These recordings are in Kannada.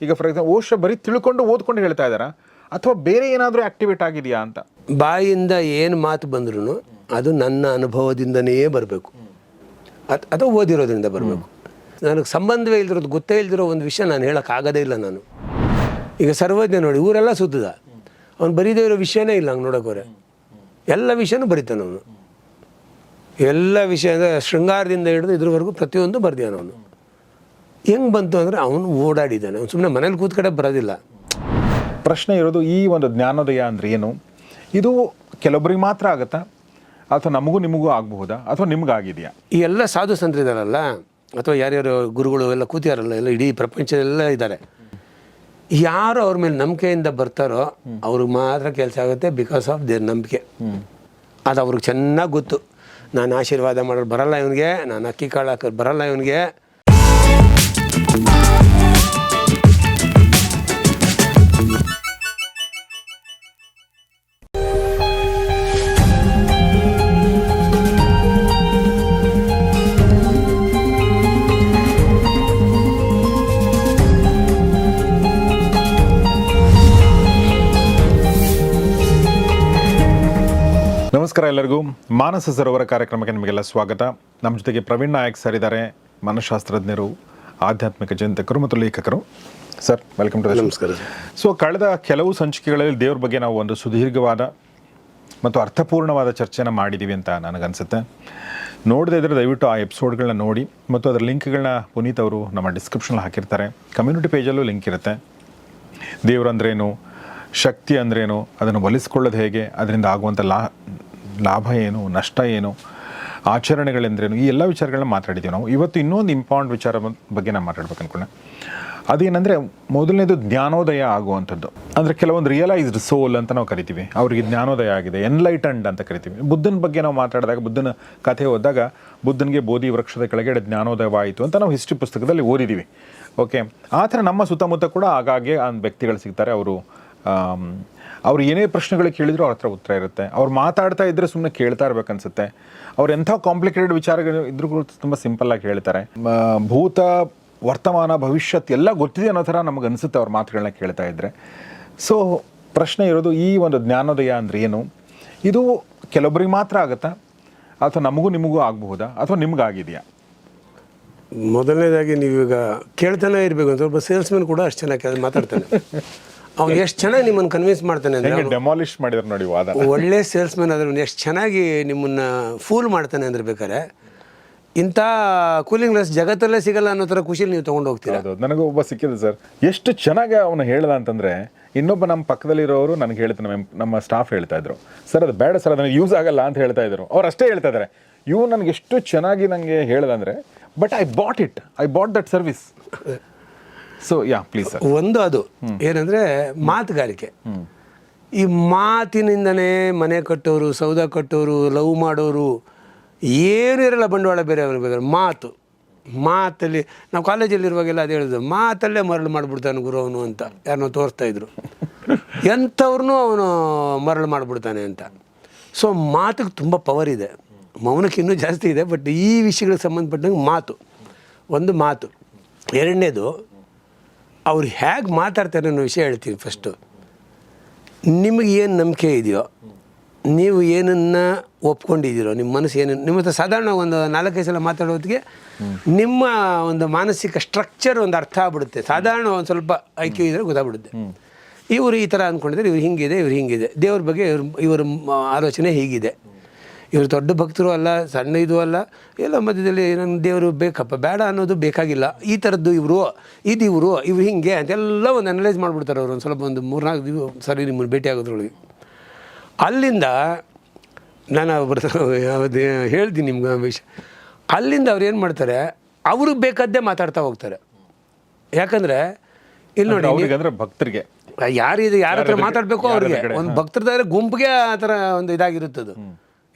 ಈಗ ಫಾರ್ ಎಕ್ಸಾಂಪಲ್ ಓಶ ಬರೀ ತಿಳ್ಕೊಂಡು ಓದ್ಕೊಂಡು ಹೇಳ್ತಾ ಇದ್ದಾರಾ? ಅಥವಾ ಬೇರೆ ಏನಾದರೂ ಆಕ್ಟಿವೇಟ್ ಆಗಿದೆಯಾ ಅಂತ? ಬಾಯಿಂದ ಏನು ಮಾತು ಬಂದ್ರೂ ಅದು ನನ್ನ ಅನುಭವದಿಂದನೇ ಬರಬೇಕು. ಅತ್ ಅಥವಾ ಓದಿರೋದ್ರಿಂದ ಬರಬೇಕು. ನನಗೆ ಸಂಬಂಧವೇ ಇಲ್ದಿರೋದು ಗೊತ್ತೇ ಇಲ್ದಿರೋ ಒಂದು ವಿಷಯ ನಾನು ಹೇಳೋಕ್ಕಾಗೋದೇ ಇಲ್ಲ ನಾನು. ಈಗ ಸರ್ವಜ್ಞ ನೋಡಿ ಊರೆಲ್ಲ ಸುತ್ತದ ಅವ್ನು ಬರೀದೇ ಇರೋ ವಿಷಯನೇ ಇಲ್ಲ ಹಂಗೆ ನೋಡೋಕೋರೆ ಎಲ್ಲ ವಿಷಯನೂ ಬರಿತಾನೆ ಅವನು. ಎಲ್ಲ ವಿಷಯ ಅಂದರೆ ಶೃಂಗಾರದಿಂದ ಹಿಡಿದು ಇದ್ರವರೆಗೂ ಪ್ರತಿಯೊಂದು ಬರ್ದಿಯಾನ ಅವನು. ಹೆಂಗೆ ಬಂತು ಅಂದರೆ ಅವನು ಓಡಾಡಿದ್ದಾನೆ. ಅವ್ನು ಸುಮ್ಮನೆ ಮನೇಲಿ ಕೂತ್ಕಡೆ ಬರೋದಿಲ್ಲ. ಪ್ರಶ್ನೆ ಇರೋದು ಈ ಒಂದು ಜ್ಞಾನೋದಯ ಅಂದರೆ ಏನು? ಇದು ಕೆಲವೊಬ್ಬರಿಗೆ ಮಾತ್ರ ಆಗುತ್ತಾ? ಅಥವಾ ನಮಗೂ ನಿಮಗೂ ಆಗಬಹುದಾ? ಅಥವಾ ನಿಮಗಾಗಿದೆಯಾ? ಈ ಎಲ್ಲ ಸಾಧು ಸಂತರಿದಾರಲ್ಲ ಅಥವಾ ಯಾರ್ಯಾರು ಗುರುಗಳು ಎಲ್ಲ ಕೂತಿಯಾರಲ್ಲ ಎಲ್ಲ ಇಡೀ ಪ್ರಪಂಚದೆಲ್ಲ ಇದ್ದಾರೆ. ಯಾರು ಅವ್ರ ಮೇಲೆ ನಂಬಿಕೆಯಿಂದ ಬರ್ತಾರೋ ಅವ್ರಿಗೆ ಮಾತ್ರ ಕೆಲಸ ಆಗುತ್ತೆ ಬಿಕಾಸ್ ಆಫ್ ದೇರ್ ನಂಬಿಕೆ. ಅದು ಅವ್ರಿಗೆ ಚೆನ್ನಾಗಿ ಗೊತ್ತು. ನಾನು ಆಶೀರ್ವಾದ ಮಾಡೋರು ಬರಲ್ಲ ಇವನಿಗೆ ನಾನು ಅಕ್ಕಿ ಕಾಳು ಹಾಕೋರು ಬರಲ್ಲ ಇವನಿಗೆ. ಮಾನಸ ಸರೋವರ ಕಾರ್ಯಕ್ರಮಕ್ಕೆ ನಿಮಗೆಲ್ಲ ಸ್ವಾಗತ. ನಮ್ಮ ಜೊತೆಗೆ ಪ್ರವೀಣ್ ನಾಯಕ್ ಸರ್ ಇದ್ದಾರೆ. ಮನಃಶಾಸ್ತ್ರಜ್ಞರು ಆಧ್ಯಾತ್ಮಿಕ ಚಿಂತಕರು ಮತ್ತು ಲೇಖಕರು. ಸರ್ ವೆಲ್ಕಮ್ ಟು ನಮಸ್ಕಾರ ಸೊ ಕಳೆದ ಕೆಲವು ಸಂಚಿಕೆಗಳಲ್ಲಿ ದೇವ್ರ ಬಗ್ಗೆ ನಾವು ಒಂದು ಸುದೀರ್ಘವಾದ ಮತ್ತು ಅರ್ಥಪೂರ್ಣವಾದ ಚರ್ಚೆನ ಮಾಡಿದ್ದೀವಿ ಅಂತ ನನಗನ್ಸುತ್ತೆ. ನೋಡದೇ ಇದ್ದರೆ ದಯವಿಟ್ಟು ಆ ಎಪಿಸೋಡ್ಗಳನ್ನ ನೋಡಿ ಮತ್ತು ಅದರ ಲಿಂಕ್ಗಳನ್ನ ಪುನೀತ್ ಅವರು ನಮ್ಮ ಡಿಸ್ಕ್ರಿಪ್ಷನಲ್ಲಿ ಹಾಕಿರ್ತಾರೆ. ಕಮ್ಯುನಿಟಿ ಪೇಜಲ್ಲೂ ಲಿಂಕ್ ಇರುತ್ತೆ. ದೇವ್ರಂದ್ರೇನು ಶಕ್ತಿ ಅಂದ್ರೇನು ಅದನ್ನು ಒಲಿಸ್ಕೊಳ್ಳೋದು ಹೇಗೆ ಅದರಿಂದ ಆಗುವಂಥ ಲಾ ಲಾಭ ಏನು, ನಷ್ಟ ಏನು, ಆಚರಣೆಗಳೆಂದ್ರೇನು, ಈ ಎಲ್ಲ ವಿಚಾರಗಳನ್ನ ಮಾತಾಡಿದ್ದೀವಿ ನಾವು. ಇವತ್ತು ಇನ್ನೊಂದು ಇಂಪಾರ್ಟೆಂಟ್ ವಿಚಾರ ಬಗ್- ಬಗ್ಗೆ ನಾನು ಮಾತಾಡ್ಬೇಕು ಅಂದ್ಕೊಂಡೆ ಅದೇನೆಂದರೆ ಮೊದಲನೇದು ಜ್ಞಾನೋದಯ ಆಗುವಂಥದ್ದು. ಅಂದರೆ ಕೆಲವೊಂದು ರಿಯಲೈಸ್ಡ್ ಸೋಲ್ ಅಂತ ನಾವು ಕರಿತೀವಿ. ಅವರಿಗೆ ಜ್ಞಾನೋದಯ ಆಗಿದೆ ಎನ್ಲೈಟನ್ಡ್ ಅಂತ ಕರಿತೀವಿ. ಬುದ್ಧನ ಬಗ್ಗೆ ನಾವು ಮಾತಾಡಿದಾಗ, ಬುದ್ಧನ ಕಥೆ ಓದಿದಾಗ, ಬುದ್ಧನಿಗೆ ಬೋಧಿ ವೃಕ್ಷದ ಕೆಳಗಡೆ ಜ್ಞಾನೋದಯವಾಯಿತು ಅಂತ ನಾವು ಹಿಸ್ಟ್ರಿ ಪುಸ್ತಕದಲ್ಲಿ ಓದಿದ್ದೀವಿ ಓಕೆ ಆ ಥರ ನಮ್ಮ ಸುತ್ತಮುತ್ತ ಕೂಡ ಆಗಾಗ್ಗೆ ಆ ವ್ಯಕ್ತಿಗಳು ಸಿಗ್ತಾರೆ. ಅವರು ಅವ್ರು ಏನೇ ಪ್ರಶ್ನೆಗಳು ಕೇಳಿದ್ರು ಅವ್ರ ಹತ್ರ ಉತ್ತರ ಇರುತ್ತೆ. ಅವ್ರು ಮಾತಾಡ್ತಾ ಇದ್ರೆ ಸುಮ್ಮನೆ ಕೇಳ್ತಾ ಇರ್ಬೇಕನ್ಸುತ್ತೆ ಅವ್ರು ಎಂಥ ಕಾಂಪ್ಲಿಕೇಟೆಡ್ ವಿಚಾರಗಳು ಇದ್ರೂ ತುಂಬ ಸಿಂಪಲ್ಲಾಗಿ ಹೇಳ್ತಾರೆ. ಭೂತ ವರ್ತಮಾನ ಭವಿಷ್ಯತ್ ಎಲ್ಲ ಗೊತ್ತಿದೆ ಅನ್ನೋ ಥರ ನಮಗೆ ಅನಿಸುತ್ತೆ ಅವ್ರ ಮಾತುಗಳನ್ನ ಕೇಳ್ತಾ ಇದ್ದರೆ ಸೊ ಪ್ರಶ್ನೆ ಇರೋದು ಈ ಒಂದು ಜ್ಞಾನೋದಯ ಅಂದ್ರೆ ಏನು? ಇದು ಕೆಲವೊಬ್ಬರಿಗೆ ಮಾತ್ರ ಆಗುತ್ತಾ? ಅಥವಾ ನಮಗೂ ನಿಮಗೂ ಆಗಬಹುದಾ? ಅಥವಾ ನಿಮ್ಗಾಗಿದೆಯಾ? ಮೊದಲನೇದಾಗಿ ನೀವೀಗ ಕೇಳ್ತಾನೆ ಇರಬೇಕು ಅಂತ ಒಬ್ಬ ಸೇಲ್ಸ್ಮನ್ ಕೂಡ ಅಷ್ಟು ಚೆನ್ನಾಗಿ ಮಾತಾಡ್ತಾನೆ. ಅವ್ನು ಎಷ್ಟು ಚೆನ್ನಾಗಿ ನಿಮ್ಮನ್ನು ಕನ್ವಿನ್ಸ್ ಮಾಡ್ತಾನೆ ಅಂದರೆ ಡೆಮಾಲಿಷ್ ಮಾಡಿದ್ರು ನೋಡಿ ವಾದ. ಒಳ್ಳೆ ಸೇಲ್ಸ್ಮನ್ ಆದ್ರೆ ಎಷ್ಟು ಚೆನ್ನಾಗಿ ನಿಮ್ಮನ್ನ ಫೂಲ್ ಮಾಡ್ತಾನೆ ಅಂದ್ರೆ ಬೇಕಾರೆ ಇಂಥ ಕೂಲಿಂಗ್ ಗ್ಲಾಸ್ ಜಗತ್ತಲ್ಲೇ ಸಿಗಲ್ಲ ಅನ್ನೋ ಥರ ಖುಷಿಲಿ ನೀವು ತೊಗೊಂಡು ಹೋಗ್ತೀರಾ? ಅದು ನನಗೆ ಒಬ್ಬ ಸಿಕ್ಕಿದೆ ಸರ್. ಎಷ್ಟು ಚೆನ್ನಾಗಿ ಅವನು ಹೇಳ್ದ ಅಂತಂದರೆ ಇನ್ನೊಬ್ಬ ನಮ್ಮ ಪಕ್ಕದಲ್ಲಿರೋರು ನನಗೆ ಹೇಳ್ತಾನೆ ನಮ್ಮ ನಮ್ಮ ಸ್ಟಾಫ್ ಹೇಳ್ತಾ ಇದ್ರು. ಸರ್ ಅದು ಬೇಡ ಸರ್ ಅದನ್ನು ಯೂಸ್ ಆಗಲ್ಲ ಅಂತ ಹೇಳ್ತಾ ಇದ್ರು. ಅವ್ರು ಅಷ್ಟೇ ಹೇಳ್ತಾ ಇದಾರೆ. ಇವು ನನಗೆ ಎಷ್ಟು ಚೆನ್ನಾಗಿ ನನಗೆ ಹೇಳ್ದಂದ್ರೆ but I bought it I bought that service so yeah please ಒಂದು ಅದು. ಏನಂದ್ರೆ ಮಾತುಗಾರಿಕೆ. ಈ ಮಾತಿನಿಂದನೇ ಮನೆ ಕಟ್ಟೋರು ಸೌದ ಕಟ್ಟೋರು ಲವ್ ಮಾಡೋರು ಏನೂ ಇರಲ್ಲ ಬಂಡವಾಳ ಬೇರೆ ಬೇಕಾದ್ರೆ. ಮಾತು. ಮಾತಲ್ಲಿ ನಾವು ಕಾಲೇಜಲ್ಲಿರುವಾಗೆಲ್ಲ ಅದು ಹೇಳಿದ್ರು ಮಾತಲ್ಲೇ ಮರಳು ಮಾಡಿಬಿಡ್ತಾನೆ ಗುರು ಅವನು ಅಂತ. ಯಾರನ್ನೋ ತೋರಿಸ್ತಾ ಇದ್ರು. ಎಂಥವ್ರನ್ನೂ ಅವನು ಮರಳು ಮಾಡಿಬಿಡ್ತಾನೆ ಅಂತ. ಸೊ ಮಾತಿಗೆ ತುಂಬ ಪವರ್ ಇದೆ. ಮೌನಕ್ಕೆ ಇನ್ನೂ ಜಾಸ್ತಿ ಇದೆ ಬಟ್ ಈ ವಿಷಯಗಳಿಗೆ ಸಂಬಂಧಪಟ್ಟಂಗೆ ಮಾತು. ಒಂದು ಮಾತು. ಎರಡನೇದು ಅವ್ರು ಹೇಗೆ ಮಾತಾಡ್ತಾರೆ ಅನ್ನೋ ವಿಷಯ ಹೇಳ್ತೀನಿ ಫಸ್ಟು ನಿಮಗೆ ಏನು ನಂಬಿಕೆ ಇದೆಯೋ, ನೀವು ಏನನ್ನ ಒಪ್ಕೊಂಡಿದ್ದೀರೋ ನಿಮ್ಮ ಮನಸ್ಸು ಏನು, ನಿಮ್ಮ ಹತ್ರ ಸಾಧಾರಣ ಒಂದು ನಾಲ್ಕೈದು ಸಲ ಮಾತಾಡೋದಕ್ಕೆ ನಿಮ್ಮ ಒಂದು ಮಾನಸಿಕ ಸ್ಟ್ರಕ್ಚರ್ ಒಂದು ಅರ್ಥ ಆಗ್ಬಿಡುತ್ತೆ. ಸಾಧಾರಣ ಒಂದು ಸ್ವಲ್ಪ ಐ ಕ್ಯೂ ಇದ್ರೆ ಗೊತ್ತಾಗ್ಬಿಡುತ್ತೆ. ಇವರು ಈ ಥರ ಅಂದ್ಕೊಂಡಿದ್ದಾರೆ ಇವ್ರು ಹಿಂಗಿದೆ ಇವ್ರು ಹಿಂಗಿದೆ. ದೇವ್ರ ಬಗ್ಗೆ ಇವ್ರ, ಇವರ ಆಲೋಚನೆ ಹೀಗಿದೆ. ಇವರು ದೊಡ್ಡ ಭಕ್ತರು ಅಲ್ಲ ಸಣ್ಣ ಇದು ಅಲ್ಲ ಎಲ್ಲ ಮಧ್ಯದಲ್ಲಿ ನನ್ನ ದೇವರು ಬೇಕಪ್ಪ ಬೇಡ ಅನ್ನೋದು ಬೇಕಾಗಿಲ್ಲ. ಈ ಥರದ್ದು ಇವರು ಇದು ಇವರು ಇವ್ರು ಹಿಂಗೆ ಅಂತೆಲ್ಲ ಒಂದು ಅನಲೈಸ್ ಮಾಡಿಬಿಡ್ತಾರೆ ಅವರು ಒಂದು ಸ್ವಲ್ಪ ಒಂದು ಮೂರ್ನಾಲ್ಕು ದಿವ ಸರಿ ನಿಮ್ಮನ್ನು ಭೇಟಿ ಆಗೋದ್ರೊಳಗೆ. ಅಲ್ಲಿಂದ ನಾನು ಬರ್ತಾರೆ ಯಾವ್ದು ಹೇಳ್ತೀನಿ ನಿಮ್ಗೆ ವಿಷಯ. ಅಲ್ಲಿಂದ ಅವ್ರು ಏನು ಮಾಡ್ತಾರೆ ಅವ್ರಿಗೆ ಬೇಕಾದ್ದೇ ಮಾತಾಡ್ತಾ ಹೋಗ್ತಾರೆ. ಯಾಕಂದರೆ ಇಲ್ಲಿ ನೋಡಿ ಅವ್ರಿಗೆ ಅಂದ್ರೆ ಭಕ್ತರಿಗೆ. ಯಾರಿದೆ ಯಾರ ಹತ್ರ ಮಾತಾಡಬೇಕು ಅವ್ರಿಗೆ. ಒಂದು ಭಕ್ತರದಾದ್ರೆ ಗುಂಪಿಗೆ ಆ ಥರ ಒಂದು ಇದಾಗಿರುತ್ತದು.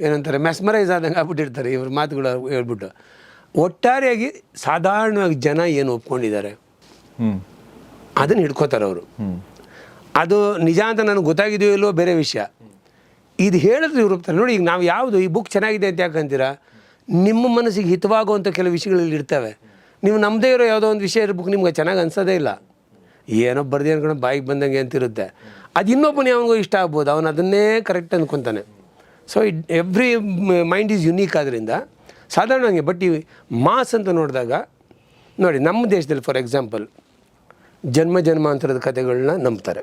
ಏನಂತಾರೆ ಮೆಸ್ಮರೈಸ್ ಆದಂಗೆ ಆಗ್ಬಿಟ್ಟಿರ್ತಾರೆ ಇವ್ರ ಮಾತುಗಳು ಹೇಳ್ಬಿಟ್ಟು. ಒಟ್ಟಾರೆಯಾಗಿ ಸಾಧಾರಣವಾಗಿ ಜನ ಏನು ಒಪ್ಕೊಂಡಿದ್ದಾರೆ? ಅದನ್ನು ಹಿಡ್ಕೋತಾರೆ ಅವರು. ಅದು ನಿಜ ಅಂತ ನನಗೆ ಗೊತ್ತಾಗಿದೆಯೋ ಇಲ್ಲೋ ಬೇರೆ ವಿಷಯ. ಇದು ಹೇಳಿದ್ರೆ ಇವ್ರು ಒಪ್ತಾರೆ. ನೋಡಿ ಈಗ ನಾವು ಯಾವುದು ಈ ಬುಕ್ ಚೆನ್ನಾಗಿದೆ ಅಂತ ಯಾಕಂತೀರಾ ನಿಮ್ಮ ಮನಸ್ಸಿಗೆ ಹಿತವಾಗುವಂಥ ಕೆಲವು ವಿಷಯಗಳಲ್ಲಿ ಇರ್ತವೆ. ನೀವು ನಮ್ಮದೇ ಇರೋ ಯಾವುದೋ ಒಂದು ವಿಷಯ ಬುಕ್ ನಿಮ್ಗೆ ಚೆನ್ನಾಗಿ ಅನ್ಸೋದೇ ಇಲ್ಲ. ಏನೋ ಬರ್ದಿ ಅನ್ಕೊಂಡು ಬಾಯಿಗೆ ಬಂದಂಗೆ ಅಂತಿರುತ್ತೆ. ಅದು ಇನ್ನೊಬ್ಬನ ಯಾವನಿಗೂ ಇಷ್ಟ ಆಗ್ಬೋದು. ಅವನು ಅದನ್ನೇ correct ಅಂದ್ಕೊತಾನೆ so it every mind is unique ಆದ್ದರಿಂದ ಸಾಧಾರಣವಾಗಿ ಬಟ್ ಈ ಮಾಸ್ ಅಂತ ನೋಡಿದಾಗ, ನೋಡಿ, ನಮ್ಮ ದೇಶದಲ್ಲಿ ಫಾರ್ ಎಕ್ಸಾಂಪಲ್ ಜನ್ಮ ಜನ್ಮಾಂತರದ ಕಥೆಗಳನ್ನ ನಂಬ್ತಾರೆ.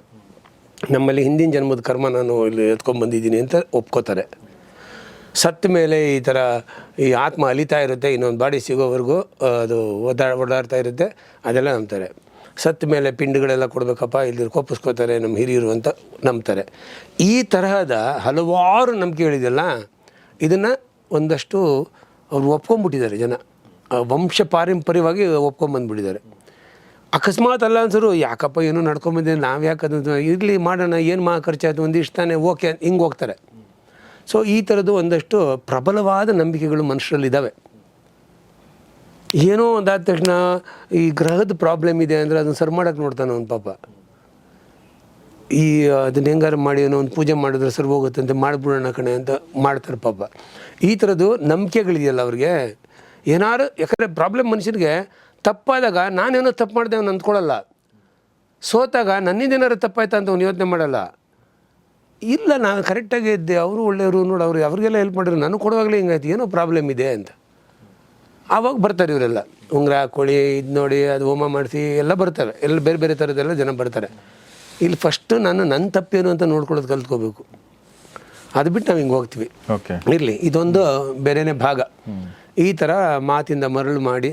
ನಮ್ಮಲ್ಲಿ ಹಿಂದಿನ ಜನ್ಮದ ಕರ್ಮ ನಾನು ಇಲ್ಲಿ ಎತ್ಕೊಂಡ್ಬಂದಿದ್ದೀನಿ ಅಂತ ಒಪ್ಕೋತಾರೆ. ಸತ್ತ ಮೇಲೆ ಈ ಥರ ಈ ಆತ್ಮ ಅಲಿತಾ ಇರುತ್ತೆ, ಇನ್ನೊಂದು ಬಾಡಿ ಸಿಗೋವರೆಗೂ, ಅದು ಓದಾ ಓಡಾಡ್ತಾ ಇರುತ್ತೆ, ಅದೆಲ್ಲ ನಂಬ್ತಾರೆ. ಸತ್ತ ಮೇಲೆ ಪಿಂಡಗಳೆಲ್ಲ ಕೊಡಬೇಕಪ್ಪ, ಇಲ್ಲಿ ಕೋಪಿಸ್ಕೋತಾರೆ ನಮ್ಮ ಹಿರಿಯರು ಅಂತ ನಂಬ್ತಾರೆ. ಈ ತರಹದ ಹಲವಾರು ನಂಬಿಕೆಗಳಿದೆಯಲ್ಲ ಇದನ್ನು ಒಂದಷ್ಟು ಅವ್ರು ಒಪ್ಕೊಂಡ್ಬಿಟ್ಟಿದ್ದಾರೆ ಜನ. ವಂಶ ಪಾರಂಪರ್ಯವಾಗಿ ಒಪ್ಕೊಂಬಂದ್ಬಿಟ್ಟಿದ್ದಾರೆ ಅಕಸ್ಮಾತ್ ಅಲ್ಲ ಅನ್ಸರು, ಯಾಕಪ್ಪ ಏನೋ ನಡ್ಕೊಂಬಂದಿದೆ ನಾವು ಯಾಕೆ ಇರಲಿ ಮಾಡೋಣ, ಏನು ಮಾ ಖರ್ಚಾಯ್ತು, ಒಂದಿಷ್ಟು ತಾನೇ ಓಕೆ, ಹಿಂಗೆ ಹೋಗ್ತಾರೆ. ಸೊ ಈ ಥರದ್ದು ಒಂದಷ್ಟು ಪ್ರಬಲವಾದ ನಂಬಿಕೆಗಳು ಮನುಷ್ಯರಲ್ಲಿದ್ದಾವೆ. ಏನೋ ಒಂದಾದ ತಕ್ಷಣ ಈ ಗ್ರಹದ ಪ್ರಾಬ್ಲಮ್ ಇದೆ ಅಂದರೆ ಅದನ್ನು ಸರಿ ಮಾಡೋಕ್ಕೆ ನೋಡ್ತಾನೆ ಅವ್ನು ಪಾಪ. ಈ ಅದನ್ನ ಹೆಂಗಾರು ಮಾಡಿ ಏನೋ ಒಂದು ಪೂಜೆ ಮಾಡಿದ್ರೆ ಸರಿ ಹೋಗುತ್ತೆ ಅಂತ ಮಾಡಿಬಿಡೋಣ ಕಣೆ ಅಂತ ಮಾಡ್ತಾರೆ ಪಾಪ. ಈ ಥರದ್ದು ನಂಬಿಕೆಗಳಿದೆಯಲ್ಲ ಅವ್ರಿಗೆ. ಏನಾರು ಯಾಕಂದರೆ ಪ್ರಾಬ್ಲಮ್ ಮನುಷ್ಯನಿಗೆ ತಪ್ಪಾದಾಗ ನಾನೇನೋ ತಪ್ಪು ಮಾಡಿದೆ ಅವ್ನು ಅಂದ್ಕೊಳ್ಳಲ್ಲ. ಸೋತಾಗ ನನ್ನಿಂದ ಏನಾರು ತಪ್ಪಾಯ್ತಾ ಅಂತ ಅವ್ನು ಯೋಚನೆ ಮಾಡಲ್ಲ. ಇಲ್ಲ, ನಾನು ಕರೆಕ್ಟಾಗಿ ಇದ್ದೆ, ಅವರು ಒಳ್ಳೆಯವರು ನೋಡಿ, ಅವ್ರು ಅವ್ರಿಗೆಲ್ಲ ಹೆಲ್ಪ್ ಮಾಡಿದ್ರು ನಾನು ಕೊಡುವಾಗಲೇ ಹಿಂಗಾಯ್ತು, ಏನೋ ಪ್ರಾಬ್ಲಮ್ ಇದೆ ಅಂತ. ಆವಾಗ ಬರ್ತಾರೆ ಇವರೆಲ್ಲ. ಉಂಗುರ ಕೋಳಿ ಇದು ನೋಡಿ ಅದು ಹೋಮ ಮಾಡಿಸಿ ಎಲ್ಲ ಬರ್ತಾರೆ. ಎಲ್ಲ ಬೇರೆ ಬೇರೆ ಥರದ್ದೆಲ್ಲ ಜನ ಬರ್ತಾರೆ. ಇಲ್ಲಿ ಫಸ್ಟು ನಾನು ನನ್ನ ತಪ್ಪೇನು ಅಂತ ನೋಡ್ಕೊಳ್ಳೋದು ಕಲ್ತ್ಕೋಬೇಕು. ಅದು ಬಿಟ್ಟು ನಾವು ಹಿಂಗೆ ಹೋಗ್ತೀವಿ. ಓಕೆ ಇರಲಿ ಇದೊಂದು ಬೇರೆನೇ ಭಾಗ. ಈ ಥರ ಮಾತಿಂದ ಮರಳು ಮಾಡಿ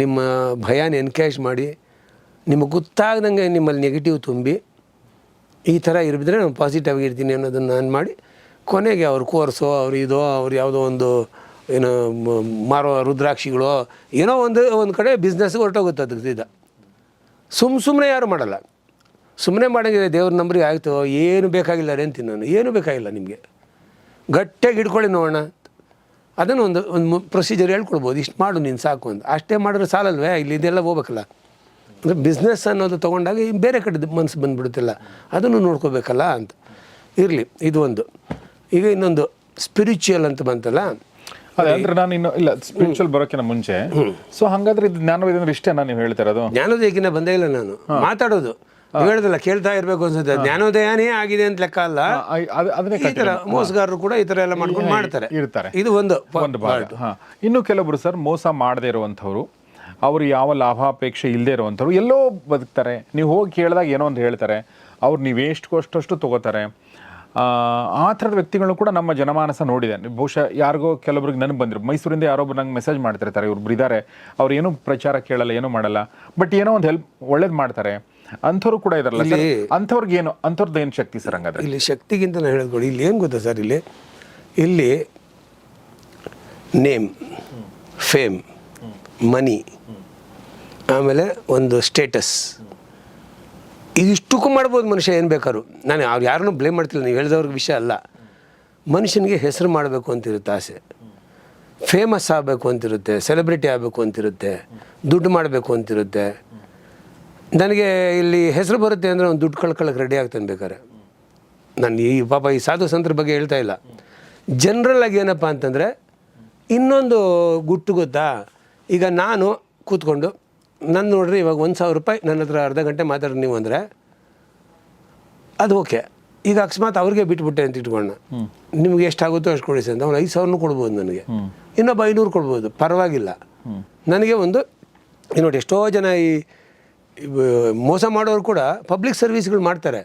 ನಿಮ್ಮ ಭಯನ ಎನ್ಕೇಜ್ ಮಾಡಿ ನಿಮಗೆ ಗೊತ್ತಾಗ್ದಂಗೆ ನಿಮ್ಮಲ್ಲಿ ನೆಗೆಟಿವ್ ತುಂಬಿ ಈ ಥರ ಇರಿದ್ರೆ ನಾನು ಪಾಸಿಟಿವ್ ಆಗಿರ್ತೀನಿ ಅನ್ನೋದನ್ನು ನಾನು ಮಾಡಿ ಕೊನೆಗೆ ಅವ್ರ ಕೋರ್ಸೋ ಅವ್ರು ಇದೋ ಅವ್ರು ಯಾವುದೋ ಒಂದು ಏನು ಮಾರೋ ರುದ್ರಾಕ್ಷಿಗಳು, ಏನೋ ಒಂದು ಒಂದು ಕಡೆ ಬಿಸ್ನೆಸ್ಗೆ ಹೊರಟೋಗುತ್ತೆ ಅದು ಇದು. ಸುಮ್ಮ ಸುಮ್ಮನೆ ಯಾರು ಮಾಡಲ್ಲ. ಸುಮ್ಮನೆ ಮಾಡೋಂಗಿದೆ ದೇವ್ರ ನಂಬರಿಗೆ ಆಯಿತು, ಏನು ಬೇಕಾಗಿಲ್ಲ ರೀ ಅಂತೀನಿ ನಾನು. ಏನು ಬೇಕಾಗಿಲ್ಲ ನಿಮಗೆ. ಗಟ್ಟಿಯಾಗಿ ಹಿಡ್ಕೊಳ್ಳಿ ನೋಡೋಣ. ಅದನ್ನು ಒಂದು ಒಂದು ಪ್ರೊಸೀಜರ್ ಹೇಳ್ಕೊಡ್ಬೋದು. ಇಷ್ಟು ಮಾಡು ನೀನು ಸಾಕು ಅಂತ. ಅಷ್ಟೇ ಮಾಡಿದ್ರೆ ಸಾಲಲ್ವೇ? ಇಲ್ಲಿ ಇದೆಲ್ಲ ಹೋಗ್ಬೇಕಲ್ಲ. ಅಂದರೆ ಬಿಸ್ನೆಸ್ ಅನ್ನೋದು ತೊಗೊಂಡಾಗ ಬೇರೆ ಕಡೆ ಮನಸ್ಸು ಬಂದ್ಬಿಡುತ್ತಿಲ್ಲ. ಅದನ್ನು ನೋಡ್ಕೋಬೇಕಲ್ಲ ಅಂತ. ಇರಲಿ, ಇದು ಒಂದು. ಈಗ ಇನ್ನೊಂದು ಸ್ಪಿರಿಚುವಲ್ ಅಂತ ಬಂತಲ್ಲ. ಅದೇ ಅಂದ್ರೆ ನಾನು ಇನ್ನು ಇಲ್ಲ ಸ್ಪಿರಿಚುವಲ್ ಬರೋಕಿನ ಮುಂಚೆ. ಸೊ ಹಂಗಾದ್ರೆ ಇದು ಜ್ಞಾನವೇದ ಅಂದ್ರೆ ಇಷ್ಟೇನಾ ನೀವು ಹೇಳ್ತಾ ಇರೋದು? ಜ್ಞಾನೋದಯಕ್ಕಿಂತ ಬಂದೇ ಇಲ್ಲ ನಾನು. ಮಾತಾಡೋದು. ಹೇಳ್ದಲ್ಲ ಕೇಳ್ತಾ ಇರಬೇಕು ಅನ್ಸುತ್ತೆ. ಜ್ಞಾನೋದಯನೇ ಆಗಿದೆ ಅಂತ ಲೆಕ್ಕ ಅಲ್ಲ. ಈ ಥರ ಮೋಸಗಾರರು ಕೂಡ ಈ ತರ ಎಲ್ಲ ಮಾಡ್ಕೊಂಡು ಮಾಡ್ತಾರೆ. ಇರ್ತಾರೆ. ಇದು ಒಂದು ಒಂದು ಭಾಗ. ಹಾ. ಇನ್ನು ಕೆಲವರು ಸರ್ ಮೋಸ ಮಾಡದೇ ಇರುವಂಥವ್ರು ಅವರು ಯಾವ ಲಾಭಾಪೇಕ್ಷೆ ಇಲ್ಲದೆ ಇರುವಂಥವ್ರು ಎಲ್ಲೋ ಬದುಕ್ತಾರೆ. ನೀವು ಹೋಗಿ ಕೇಳಿದಾಗ ಏನೋ ಒಂದು ಹೇಳ್ತಾರೆ. ಅವ್ರು ನೀವು ಎಷ್ಟು ಅಷ್ಟಷ್ಟು ತಗೋತಾರೆ. ಆ, ಥರದ ವ್ಯಕ್ತಿಗಳು ಕೂಡ ನಮ್ಮ ಜನಮಾನಸ ನೋಡಿದೆ. ಬಹುಶಃ ಯಾರಿಗೋ ಕೆಲವರಿಗೆ ನನಗೆ ಬಂದಿರು. ಮೈಸೂರಿಂದ ಯಾರೊಬ್ರು ನಂಗೆ ಮೆಸೇಜ್ ಮಾಡ್ತಿರ್ತಾರೆ ಇವ್ರು ಇದ್ದಾರೆ ಅವ್ರು ಏನೂ ಪ್ರಚಾರ ಕೇಳಲ್ಲ ಏನೂ ಮಾಡಲ್ಲ. ಬಟ್ ಏನೋ ಒಂದು ಹೆಲ್ಪ್ ಒಳ್ಳೇದು ಮಾಡ್ತಾರೆ. ಅಂಥವ್ರು ಕೂಡ ಇದಾರಲ್ಲ ಅಂಥವ್ರಿಗೆ ಏನು ಅಂಥವ್ರದ್ದು ಏನು ಶಕ್ತಿ ಸರ್ ಹಂಗಾದ್ರೆ? ಇಲ್ಲಿ ಶಕ್ತಿಗಿಂತ ನಾನು ಹೇಳ್ಕೊಡಿ ಇಲ್ಲಿ ಏನು ಗೊತ್ತಾ ಸರ್ ಇಲ್ಲಿ? ಇಲ್ಲಿ ನೇಮ್ ಫೇಮ್ ಮನಿ ಆಮೇಲೆ ಒಂದು ಸ್ಟೇಟಸ್ ಇದಿಷ್ಟಕ್ಕೂ ಮಾಡ್ಬೋದು ಮನುಷ್ಯ, ಏನು ಬೇಕಾದ್ರು. ನಾನು ಅವ್ರು ಯಾರನ್ನೂ ಬ್ಲೇಮ್ ಮಾಡ್ತಿಲ್ಲ, ನೀವು ಹೇಳಿದವ್ರಿಗೆ ವಿಷಯ ಅಲ್ಲ. ಮನುಷ್ಯನಿಗೆ ಹೆಸರು ಮಾಡಬೇಕು ಅಂತಿರುತ್ತೆ ಆಸೆ. ಫೇಮಸ್ ಆಗಬೇಕು ಅಂತಿರುತ್ತೆ ಸೆಲೆಬ್ರಿಟಿ ಆಗಬೇಕು ಅಂತಿರುತ್ತೆ, ದುಡ್ಡು ಮಾಡಬೇಕು ಅಂತಿರುತ್ತೆ. ನನಗೆ ಇಲ್ಲಿ ಹೆಸರು ಬರುತ್ತೆ ಅಂದರೆ ಒಂದು ದುಡ್ಡು ಕಳ್ಕೊಳ್ಳೋಕೆ ರೆಡಿ ಆಗ್ತಾನೆ ಬೇಕಾರೆ ನಾನು ಈ ಪಾಪ ಈ ಸಾಧು ಸಂತರ ಬಗ್ಗೆ ಹೇಳ್ತಾ ಇಲ್ಲ. ಜನರಲ್ ಆಗಿ ಏನಪ್ಪ ಅಂತಂದರೆ, ಇನ್ನೊಂದು ಗುಟ್ಟು ಗೊತ್ತಾ? ಈಗ ನಾನು ಕೂತ್ಕೊಂಡು ನನ್ನ ನೋಡ್ರಿ ಇವಾಗ ಒಂದು ಸಾವಿರ ರೂಪಾಯಿ ನನ್ನ ಹತ್ರ ಅರ್ಧ ಗಂಟೆ ಮಾತಾಡ್ರಿ ನೀವು ಅಂದರೆ ಅದು ಓಕೆ. ಈಗ ಅಕಸ್ಮಾತ್ ಅವ್ರಿಗೆ ಬಿಟ್ಬಿಟ್ಟೆ ಅಂತ ಇಟ್ಕೊಂಡು ನಿಮ್ಗೆ ಎಷ್ಟಾಗುತ್ತೋ ಅಷ್ಟು ಕೊಡಿ ಸರ್ ಅಂತ. ಅವ್ನು ಐದು ಸಾವಿರನೂ ಕೊಡ್ಬೋದು ನನಗೆ. ಇನ್ನೊಬ್ಬ ಐನೂರು ಕೊಡ್ಬೋದು ಪರವಾಗಿಲ್ಲ. ನನಗೆ ಒಂದು ನೋಡಿ ಎಷ್ಟೋ ಜನ ಈ ಮೋಸ ಮಾಡೋರು ಕೂಡ ಪಬ್ಲಿಕ್ ಸರ್ವಿಸ್ಗಳು ಮಾಡ್ತಾರೆ.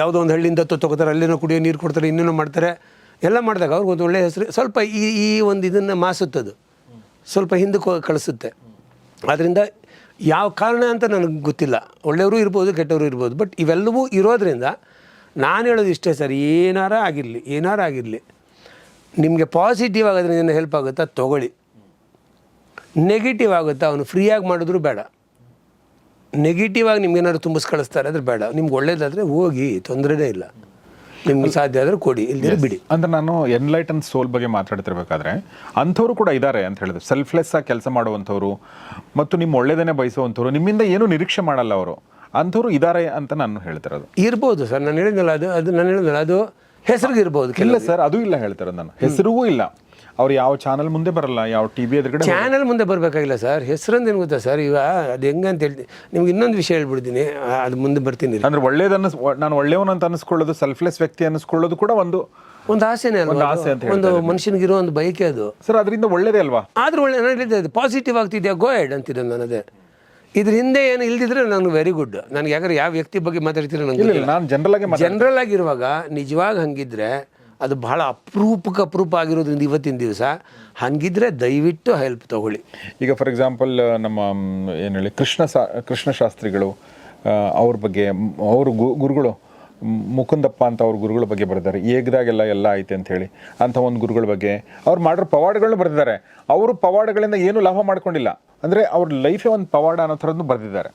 ಯಾವುದೋ ಒಂದು ಹಳ್ಳಿಯಿಂದ ತಗೋತಾರೆ ಅಲ್ಲೇನೋ ಕುಡಿಯೋ ನೀರು ಕೊಡ್ತಾರೆ ಇನ್ನೇನೋ ಮಾಡ್ತಾರೆ. ಎಲ್ಲ ಮಾಡಿದಾಗ ಅವ್ರಿಗೆ ಒಂದು ಒಳ್ಳೆಯ ಹೆಸರು ಸ್ವಲ್ಪ ಈ ಈ ಒಂದು ಇದನ್ನು ಮಾಸುತ್ತದು. ಸ್ವಲ್ಪ ಹಿಂದಕ್ಕೆ ಕಳಿಸುತ್ತೆ. ಆದ್ದರಿಂದ ಯಾವ ಕಾರಣ ಅಂತ ನನಗೆ ಗೊತ್ತಿಲ್ಲ. ಒಳ್ಳೆಯವರು ಇರ್ಬೋದು, ಕೆಟ್ಟವರು ಇರ್ಬೋದು ಬಟ್ ಇವೆಲ್ಲವೂ ಇರೋದ್ರಿಂದ ನಾನು ಹೇಳೋದು ಇಷ್ಟೇ ಸರ್, ಏನಾರ ಆಗಿರಲಿ ಏನಾರ ಆಗಿರಲಿ. ನಿಮಗೆ ಪಾಸಿಟಿವ್ ಆಗೋದ್ರಿಂದ ಹೆಲ್ಪ್ ಆಗುತ್ತಾ? ತೊಗೊಳ್ಳಿ. ನೆಗೆಟಿವ್ ಆಗುತ್ತಾ? ಅವನು ಫ್ರೀಯಾಗಿ ಮಾಡಿದ್ರು ಬೇಡ. ನೆಗೆಟಿವ್ ಆಗಿ ನಿಮ್ಗೆ ಏನಾದ್ರು ತುಂಬಿಸ್ ಕಳಿಸ್ತಾರೆ ಅಂದ್ರೆ ಬೇಡ. ನಿಮ್ಗೆ ಒಳ್ಳೇದಾದರೆ ಹೋಗಿ, ತೊಂದರೆನೇ ಇಲ್ಲ. ನಿಮ್ಗೆ ಸಾಧ್ಯ ಆದರೆ ಕೊಡಿ ಇಲ್ಲಿ ಬಿಡಿ. ಅಂದ್ರೆ ನಾನು ಎನ್ಲೈಟನ್ ಸೋಲ್ ಬಗ್ಗೆ ಮಾತಾಡ್ತಿರ್ಬೇಕಾದ್ರೆ ಅಂಥವ್ರು ಕೂಡ ಇದ್ದಾರೆ ಅಂತ ಹೇಳಿದ್ರು. ಸೆಲ್ಫ್ಲೆಸ್ ಆಗಿ ಕೆಲಸ ಮಾಡುವಂಥವ್ರು ಮತ್ತು ನಿಮ್ಮ ಒಳ್ಳೇದನ್ನೇ ಬಯಸುವಂಥವ್ರು ನಿಮ್ಮಿಂದ ಏನು ನಿರೀಕ್ಷೆ ಮಾಡಲ್ಲ ಅವರು. ಅಂಥವ್ರು ಇದ್ದಾರೆ ಅಂತ ನಾನು ಹೇಳ್ತಿರೋದು. ಇರ್ಬೋದು ಸರ್ ನಾನು ಹೇಳಿದ್ನಲ್ಲ ಅದು ಅದು ನಾನು ಹೇಳಿದ್ನಲ್ಲ ಅದು ಹೆಸರಿಗೆ ಇರ್ಬೋದು ಇಲ್ಲ ಸರ್ ಅದು ಇಲ್ಲ ಹೇಳ್ತಿರೋದು ನಾನು. ಹೆಸರಿಗೂ ಇಲ್ಲ. ಅವ್ರು ಯಾವ ಚಾನಲ್ ಮುಂದೆ ಬರಲ್ಲ ಯಾವ ಟಿ ವಿ ಕಡೆ ಚಾನಲ್ ಮುಂದೆ ಬರಬೇಕಾಗಿಲ್ಲ ಸರ್. ಹೆಸರಂದು ಏನು ಗೊತ್ತಾ ಸರ್? ಈಗ ಅದು ಹೆಂಗೆ ಅಂತ ಹೇಳ್ತೀನಿ ನಿಮ್ಗೆ ಇನ್ನೊಂದು ವಿಷಯ ಹೇಳ್ಬಿಡ್ತೀನಿ. ಅದು ಮುಂದೆ ಬರ್ತೀನಿ ಅಂದ್ರೆ ಒಳ್ಳೇದನ್ನ ನಾನು ಒಳ್ಳೆಯವನು ಅಂತ ಅನಿಸ್ಕೊಳ್ಳೋದು ಸೆಲ್ಫ್ಲೆಸ್ ವ್ಯಕ್ತಿ ಅನಿಸ್ಕೊಳ್ಳೋದು ಕೂಡ ಒಂದು ಒಂದು ಆಸೆನೇ ಒಂದು ಅಲ್ವಾ ಆಸೆ ಅಂತ ಅದು? ಒಂದು ಮನುಷ್ಯನಿಗಿರೋ ಒಂದು ಬಯಕೆ ಅದು. ಸರ್ ಅದರಿಂದ ಒಳ್ಳೇದೇ ಅಲ್ವಾ? ಆದ್ರೂ ಒಳ್ಳೆ ನಾನು ಹೇಳಿದ್ದೆ ಪಾಸಿಟಿವ್ ಆಗ್ತಿದ್ಯಾ? ಗೋ ಹೆಡ್ ಅಂತಿದ್ದೆ ನಾನು ಅದೇ. ಇದ್ರ ಹಿಂದೆ ಏನು ಇಲ್ದಿದ್ರೆ ನಾನು ವೆರಿ ಗುಡ್ ನನಗೆ ಯಾಕಂದ್ರೆ ಯಾವ ವ್ಯಕ್ತಿ ಬಗ್ಗೆ ಮಾತಾಡ್ತೀರ ನನಗೆ ನಾನು ಜನರಲ್ ಆಗಿ ಜನರಲ್ ಆಗಿರುವಾಗ ನಿಜವಾಗಿ ಹಂಗಿದ್ರೆ ಅದು ಬಹಳ ಅಪರೂಪಕ್ಕೆ ಅಪರೂಪ ಆಗಿರೋದ್ರಿಂದ ಇವತ್ತಿನ ದಿವಸ. ಹಂಗಿದ್ರೆ ದಯವಿಟ್ಟು ಹೆಲ್ಪ್ ತಗೊಳ್ಳಿ. ಈಗ ಫಾರ್ ಎಕ್ಸಾಂಪಲ್ ನಮ್ಮ ಏನು ಹೇಳಿ, ಕೃಷ್ಣ ಸಾ, ಕೃಷ್ಣ ಶಾಸ್ತ್ರಿಗಳು ಅವ್ರ ಬಗ್ಗೆ ಅವರು ಗುರುಗಳು ಮುಕುಂದಪ್ಪ ಅಂತ ಅವ್ರ ಗುರುಗಳ ಬಗ್ಗೆ ಬರೆದಿದ್ದಾರೆ. ಏಗದಾಗೆಲ್ಲ ಎಲ್ಲ ಐತೆ ಅಂತ ಹೇಳಿ ಅಂಥ ಒಂದು ಗುರುಗಳ ಬಗ್ಗೆ ಅವ್ರು ಮಾಡಿರೋ ಪವಾಡಗಳನ್ನ ಬರೆದಿದ್ದಾರೆ. ಅವರು ಪವಾಡಗಳಿಂದ ಏನು ಲಾಭ ಮಾಡ್ಕೊಂಡಿಲ್ಲ. ಅಂದರೆ ಅವ್ರ ಲೈಫೇ ಒಂದು ಪವಾಡ ಅನ್ನೋ ಥರದ್ದು ಬರೆದಿದ್ದಾರೆ.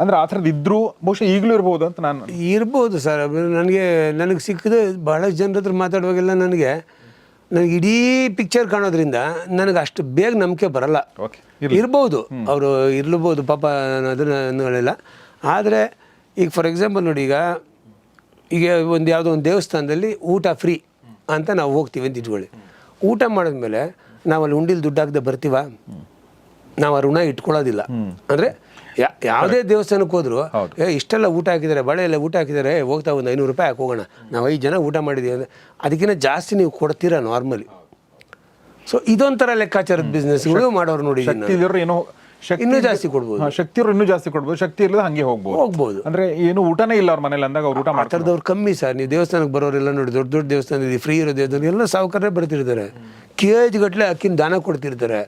ಅಂದರೆ ಆ ಥರದ್ದು ಇದ್ರು ಬಹುಶಃ ಈಗಲೂ ಇರ್ಬೋದು ಅಂತ ನಾನು ಇರ್ಬೋದು ಸರ್. ನನಗೆ ನನಗೆ ಸಿಕ್ಕಿದ ಬಹಳಷ್ಟು ಜನರ ಹತ್ರ ಮಾತಾಡುವಾಗೆಲ್ಲ ನನಗೆ ನನಗೆ ಇಡೀ ಪಿಕ್ಚರ್ ಕಾಣೋದ್ರಿಂದ ನನಗೆ ಅಷ್ಟು ಬೇಗ ನಂಬಿಕೆ ಬರಲ್ಲ. ಓಕೆ ಇರ್ಬೋದು. ಅವರು ಇರ್ಲಬೋದು ಪಾಪ ಅದನ್ನೆಲ್ಲ ಅದನ್ನ ಹೇಳಿಲ್ಲ ಆದರೆ ಈಗ ಫಾರ್ ಎಕ್ಸಾಂಪಲ್ ನೋಡಿ ಈಗ ಈಗ ಒಂದು ಯಾವುದೋ ಒಂದು ದೇವಸ್ಥಾನದಲ್ಲಿ ಊಟ ಫ್ರೀ ಅಂತ ನಾವು ಹೋಗ್ತೀವಿ ಅಂತ ಇಟ್ಕೊಳ್ಳಿ. ಊಟ ಮಾಡಿದ್ಮೇಲೆ ನಾವಲ್ಲಿ ಉಂಡಿಲ್ ದುಡ್ಡು ಹಾಕದೆ ಬರ್ತೀವ? ನಾವು ಆ ಋಣ ಇಟ್ಕೊಳ್ಳೋದಿಲ್ಲ. ಅಂದರೆ ಯಾವುದೇ ದೇವಸ್ಥಾನಕ್ಕೆ ಹೋದ್ರು ಏ ಇಷ್ಟೆಲ್ಲ ಊಟ ಹಾಕಿದ್ದಾರೆ ಬಳೆ ಎಲ್ಲ ಊಟ ಹಾಕಿದ್ದಾರೆ ಹೋಗ್ತಾ ಒಂದು ಐನೂರು ರೂಪಾಯಿ ಹಾಕಿ ಹೋಗೋಣ ನಾವು ಐದು ಜನ ಊಟ ಮಾಡಿದ್ದೀವಿ ಅಂದರೆ ಅದಕ್ಕಿಂತ ಜಾಸ್ತಿ ನೀವು ಕೊಡ್ತೀರಾ ನಾರ್ಮಲಿ? ಸೊ ಇದೊಂಥರ ಲೆಕ್ಕಾಚಾರದ ಬಿಸ್ನೆಸ್ಗಳು ಮಾಡೋರು ನೋಡಿ ಏನೋ ಇನ್ನೂ ಜಾಸ್ತಿ ಕೊಡ್ಬೋದು. ಶಕ್ತಿ ಇನ್ನೂ ಜಾಸ್ತಿ ಕೊಡ್ಬೋದು. ಶಕ್ತಿ ಇಲ್ಲದ ಹಂಗೆ ಹೋಗ್ಬೋದು. ಹೋಗ್ಬೋದು. ಅಂದ್ರೆ ಏನು ಊಟನೇ ಇಲ್ಲ ಅವ್ರ ಮನೇಲಿ ಅಂದಾಗ ಅವ್ರು ಊಟ ಮಾತಾಡ್ದವ್ರು ಕಮ್ಮಿ ಸರ್. ನೀವು ದೇವಸ್ಥಾನಕ್ಕೆ ಬರೋರೆಲ್ಲ ನೋಡಿ ದೊಡ್ಡ ದೊಡ್ಡ ದೇವಸ್ಥಾನ ಇದೆ ಫ್ರೀ ಇರೋ ದೇವಸ್ಥಾನ ಎಲ್ಲ ಸಾವುಕಾರೇ ಬರ್ತಿರ್ತಾರೆ. ಕೆ ಜಿ ಗಟ್ಟಲೆ ಅಕ್ಕಿನ ದಾನ ಕೊಡ್ತಿರ್ತಾರೆ.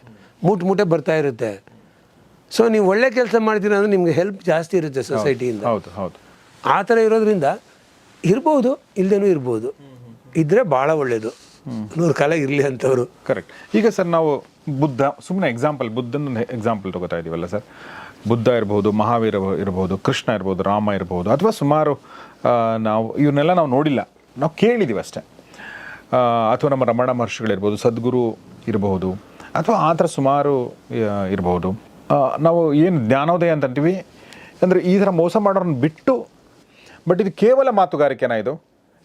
ಮೂಟೆ ಮೂಟೆ ಬರ್ತಾ ಇರುತ್ತೆ. ಸೊ ನೀವು ಒಳ್ಳೆ ಕೆಲಸ ಮಾಡ್ತೀರಾ ಅಂದ್ರೆ ನಿಮ್ಗೆ ಹೆಲ್ಪ್ ಜಾಸ್ತಿ ಇರುತ್ತೆ ಸೊಸೈಟಿಯಿಂದ ಹೌದು ಹೌದು. ಆ ಥರ ಇರೋದ್ರಿಂದ ಇರ್ಬೋದು ಇಲ್ಲದೇನೂ ಇರ್ಬೋದು. ಇದ್ರೆ ಭಾಳ ಒಳ್ಳೆಯದು ನೂರು ಕಾಲ ಇರಲಿ ಅಂತವರು. ಕರೆಕ್ಟ್ ಈಗ ಸರ್ ನಾವು ಬುದ್ಧ ಸುಮ್ಮನೆ ಎಕ್ಸಾಂಪಲ್ ಬುದ್ಧನ ಎಕ್ಸಾಂಪಲ್ ತಗೋತಾ ಇದೀವಲ್ಲ ಸರ್? ಬುದ್ಧ ಇರ್ಬೋದು ಮಹಾವೀರ ಇರ್ಬೋದು ಕೃಷ್ಣ ಇರ್ಬೋದು ರಾಮ ಇರ್ಬೋದು ಅಥವಾ ಸುಮಾರು ನಾವು ಇವನ್ನೆಲ್ಲ ನಾವು ನೋಡಿಲ್ಲ. ನಾವು ಕೇಳಿದೀವಿ ಅಷ್ಟೇ ಅಥವಾ ನಮ್ಮ ರಮಣ ಮಹರ್ಷಿಗಳಿರ್ಬೋದು ಸದ್ಗುರು ಇರಬಹುದು ಅಥವಾ ಆ ಥರ ಸುಮಾರು ಇರಬಹುದು ನಾವು ಏನು ಜ್ಞಾನೋದಯ ಅಂತ ಅಂತೀವಿ? ಅಂದರೆ ಈ ಥರ ಮೋಸ ಮಾಡೋರನ್ನ ಬಿಟ್ಟು, ಬಟ್ ಇದು ಕೇವಲ ಮಾತುಗಾರಿಕೆನಾ ಇದು?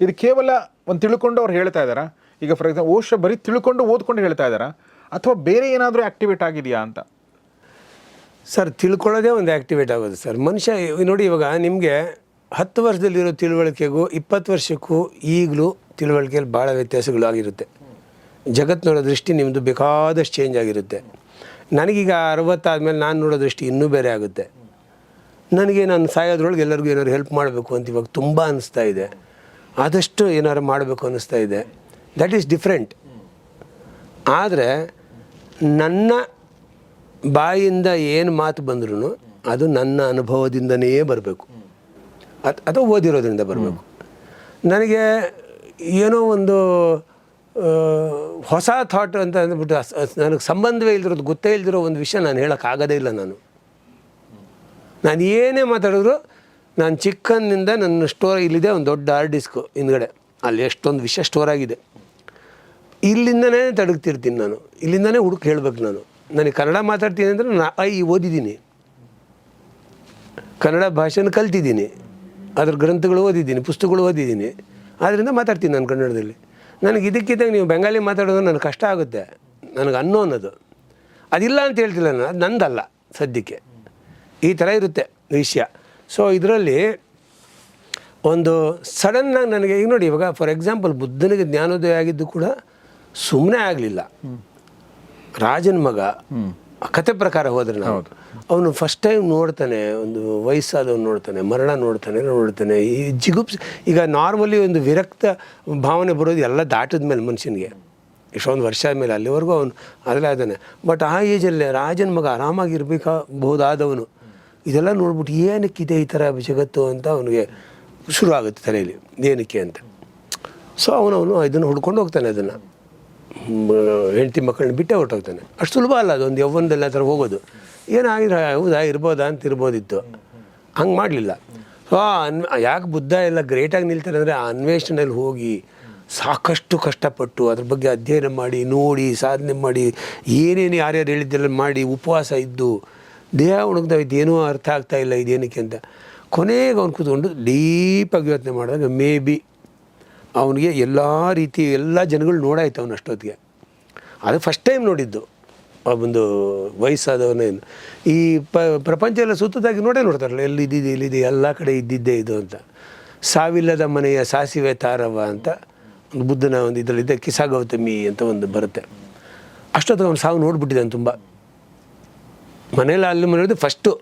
ಇದು ಕೇವಲ ಒಂದು ತಿಳ್ಕೊಂಡು ಅವ್ರು ಹೇಳ್ತಾ ಇದ್ದಾರಾ? ಈಗ ಫಾರ್ ಎಕ್ಸಾಂಪಲ್ ಓಶ ಬರೀ ತಿಳ್ಕೊಂಡು ಓದ್ಕೊಂಡು ಹೇಳ್ತಾ ಇದ್ದಾರಾ? ಅಥವಾ ಬೇರೆ ಏನಾದರೂ ಆ್ಯಕ್ಟಿವೇಟ್ ಆಗಿದೆಯಾ ಅಂತ? ಸರ್, ತಿಳ್ಕೊಳ್ಳೋದೇ ಒಂದು ಆ್ಯಕ್ಟಿವೇಟ್ ಆಗೋದು ಸರ್. ಮನುಷ್ಯ, ನೋಡಿ ಇವಾಗ ನಿಮಗೆ ಹತ್ತು ವರ್ಷದಲ್ಲಿರೋ ತಿಳುವಳಿಕೆಗೂ ಇಪ್ಪತ್ತು ವರ್ಷಕ್ಕೂ ಈಗಲೂ ತಿಳುವಳಿಕೆಯಲ್ಲಿ ಭಾಳ ವ್ಯತ್ಯಾಸಗಳು ಆಗಿರುತ್ತೆ. ಜಗತ್ತು ದೃಷ್ಟಿ ನಿಮ್ಮದು ಬೇಕಾದಷ್ಟು ಚೇಂಜ್ ಆಗಿರುತ್ತೆ. ನನಗೀಗ ಅರವತ್ತಾದ್ಮೇಲೆ ನಾನು ನೋಡೋ ದೃಷ್ಟಿ ಇನ್ನೂ ಬೇರೆ ಆಗುತ್ತೆ. ನನಗೆ ನಾನು ಸಾಯೋದ್ರೊಳಗೆ ಎಲ್ಲರಿಗೂ ಏನಾದ್ರು ಹೆಲ್ಪ್ ಮಾಡಬೇಕು ಅಂತ ಇವಾಗ ತುಂಬ ಅನಿಸ್ತಾ ಇದೆ. ಆದಷ್ಟು ಏನಾದ್ರು ಮಾಡಬೇಕು ಅನ್ನಿಸ್ತಾ ಇದೆ. ದಟ್ ಈಸ್ ಡಿಫ್ರೆಂಟ್ ಆದರೆ ನನ್ನ ಬಾಯಿಂದ ಏನು ಮಾತು ಬಂದ್ರೂ ಅದು ನನ್ನ ಅನುಭವದಿಂದನೇ ಬರಬೇಕು. ಅಥವಾ ಓದಿರೋದ್ರಿಂದ ಬರಬೇಕು. ನನಗೆ ಏನೋ ಒಂದು ಹೊಸ ಥಾಟ್ ಅಂತ ಅಂದ್ಬಿಟ್ಟು ನನಗೆ ಸಂಬಂಧವೇ ಇಲ್ದಿರೋದು, ಗೊತ್ತೇ ಇಲ್ದಿರೋ ಒಂದು ವಿಷಯ ನಾನು ಹೇಳೋಕ್ಕಾಗೋದೇ ಇಲ್ಲ ನಾನು. ನಾನು ಏನೇ ಮಾತಾಡಿದ್ರು ನಾನು ಚಿಕ್ಕಂದಿನಿಂದ ನನ್ನ ಸ್ಟೋರ್ ಇಲ್ಲಿದೆ, ಒಂದು ದೊಡ್ಡ ಹಾರ್ಡ್ ಡಿಸ್ಕು ಹಿಂದ್ಗಡೆ. ಅಲ್ಲಿ ಎಷ್ಟೊಂದು ವಿಷಯ ಸ್ಟೋರ್ ಆಗಿದೆ. ಇಲ್ಲಿಂದನೇ ತಡಗ್ತಿರ್ತೀನಿ ನಾನು. ಇಲ್ಲಿಂದನೇ ಹುಡುಕಿ ಹೇಳ್ಬೇಕು ನಾನು. ನನಗೆ ಕನ್ನಡ ಮಾತಾಡ್ತೀನಿ ಅಂದರೆ ನಾ, ಐ ಓದಿದ್ದೀನಿ. ಕನ್ನಡ ಭಾಷೆನ ಕಲ್ತಿದ್ದೀನಿ. ಅದ್ರ ಗ್ರಂಥಗಳು ಓದಿದ್ದೀನಿ, ಪುಸ್ತಕಗಳು ಓದಿದ್ದೀನಿ. ಆದ್ದರಿಂದ ಮಾತಾಡ್ತೀನಿ ನಾನು ಕನ್ನಡದಲ್ಲಿ. ನನಗೆ ಇದಕ್ಕಿದ್ದಂಗೆ ನೀವು ಬೆಂಗಾಲಿ ಮಾತಾಡೋದು ನನಗೆ ಕಷ್ಟ ಆಗುತ್ತೆ. ನನಗೆ ಅನ್ನೋ ಅನ್ನೋದು ಅದಿಲ್ಲ ಅಂತ ಹೇಳ್ತಿಲ್ಲ ನಾನು ಅದು ನಂದಲ್ಲ ಸದ್ಯಕ್ಕೆ. ಈ ಥರ ಇರುತ್ತೆ ವಿಷಯ. ಸೊ ಇದರಲ್ಲಿ ಒಂದು ಸಡನ್ನಾಗಿ ನನಗೆ ಈಗ ನೋಡಿ ಇವಾಗ ಫಾರ್ ಎಕ್ಸಾಂಪಲ್ ಬುದ್ಧನಿಗೆ ಜ್ಞಾನೋದಯ ಆಗಿದ್ದು ಕೂಡ ಸುಮ್ಮನೆ ಆಗಲಿಲ್ಲ. ರಾಜನ ಮಗ ಕತೆ ಪ್ರಕಾರ ಹೋದ್ರೆ ನಾವು. ಅವನು ಫಸ್ಟ್ ಟೈಮ್ ನೋಡ್ತಾನೆ ಒಂದು ವಯಸ್ಸಾದವನು ನೋಡ್ತಾನೆ ಮರಣ ನೋಡ್ತಾನೆ ನೋಡ್ತಾನೆ ಈ ಜಿಗುಪ್ಸ್ ಈಗ ನಾರ್ಮಲಿ ಒಂದು ವಿರಕ್ತ ಭಾವನೆ ಬರೋದು ಎಲ್ಲ ದಾಟಿದ ಮೇಲೆ ಮನುಷ್ಯನಿಗೆ. ಇಷ್ಟೊಂದು ವರ್ಷ ಆದಮೇಲೆ ಅಲ್ಲಿವರೆಗೂ ಅವನು ಅದಲ್ಲ ಆದಾನೆ ಬಟ್ ಆ ಏಜಲ್ಲೇ ರಾಜನ ಮಗ ಆರಾಮಾಗಿರ್ಬೇಕಾಗಬಹುದಾದವನು ಇದೆಲ್ಲ ನೋಡ್ಬಿಟ್ಟು ಏನಕ್ಕಿದೆ ಈ ಥರ ಜಗತ್ತು ಅಂತ ಅವನಿಗೆ ಶುರು ಆಗುತ್ತೆ ತಲೆಯಲ್ಲಿ. ಏನಕ್ಕೆ ಅಂತ. ಸೊ ಅವನವನು ಇದನ್ನು ಹುಡ್ಕೊಂಡು ಹೋಗ್ತಾನೆ ಅದನ್ನು. ಹೆಂಡತಿ ಮಕ್ಕಳನ್ನ ಬಿಟ್ಟೇ ಹೊರಟೋಗ್ತಾನೆ. ಅಷ್ಟು ಸುಲಭ ಅಲ್ಲ ಅದು, ಒಂದು ಯೌವನದಲ್ಲಿ ಆ ಥರ ಹೋಗೋದು. ಏನಾಗಿದ್ರೆ ಹೌದಾ, ಇರ್ಬೋದಾ ಅಂತ ಇರ್ಬೋದಿತ್ತು. ಹಂಗೆ ಮಾಡಲಿಲ್ಲ. ಸೊ ಅನ್ ಯಾಕೆ ಬುದ್ಧ ಎಲ್ಲ ಗ್ರೇಟಾಗಿ ನಿಲ್ತಾರೆ ಅಂದರೆ ಆ ಅನ್ವೇಷಣೆಯಲ್ಲಿ ಹೋಗಿ ಸಾಕಷ್ಟು ಕಷ್ಟಪಟ್ಟು ಅದ್ರ ಬಗ್ಗೆ ಅಧ್ಯಯನ ಮಾಡಿ, ನೋಡಿ, ಸಾಧನೆ ಮಾಡಿ, ಏನೇನು ಯಾರ್ಯಾರು ಹೇಳಿದ್ದೆಲ್ಲ ಮಾಡಿ, ಉಪವಾಸ ಇದ್ದು, ದೇಹ ಉಣಗ್ತಾ ಇದೇನೂ ಅರ್ಥ ಆಗ್ತಾ ಇಲ್ಲ ಇದೇನಕ್ಕೆ ಅಂತ. ಕೊನೆಗೆ ಅವ್ನು ಕೂತ್ಕೊಂಡು ಡೀಪಾಗಿ ಯೋಚನೆ ಮಾಡಿದಾಗ ಮೇ ಬಿ ಅವನಿಗೆ ಎಲ್ಲ ರೀತಿ ಎಲ್ಲ ಜನಗಳು ನೋಡಾಯ್ತು ಅವನು ಅಷ್ಟೊತ್ತಿಗೆ. ಅದು ಫಸ್ಟ್ ಟೈಮ್ ನೋಡಿದ್ದು. ಒಂದು ವಯಸ್ಸಾದವನೇನು ಈ ಪ, ಪ್ರಪಂಚ ಎಲ್ಲ ಸುತ್ತದಾಗಿ ನೋಡೇ ನೋಡ್ತಾರಲ್ಲ ಎಲ್ಲಿ ಇದ್ದಿದೆ ಎಲ್ಲಿದೆ, ಎಲ್ಲ ಕಡೆ ಇದ್ದಿದ್ದೇ ಇದು ಅಂತ. ಸಾವಿಲ್ಲದ ಮನೆಯ ಸಾಸಿವೆ ತಾರವ ಅಂತ ಒಂದು ಬುದ್ಧನ ಒಂದು ಇದರಲ್ಲಿದೆ ಕಿಸಾ ಗೌತಮಿ ಅಂತ ಒಂದು ಬರುತ್ತೆ. ಅಷ್ಟೊತ್ತಿಗೆ ಅವನು ಸಾವು ನೋಡ್ಬಿಟ್ಟಿದ್ದಾನೆ ತುಂಬ. ಮನೇಲಿ ಅಲ್ಲಿ ಮನೆಯದು ಫಸ್ಟು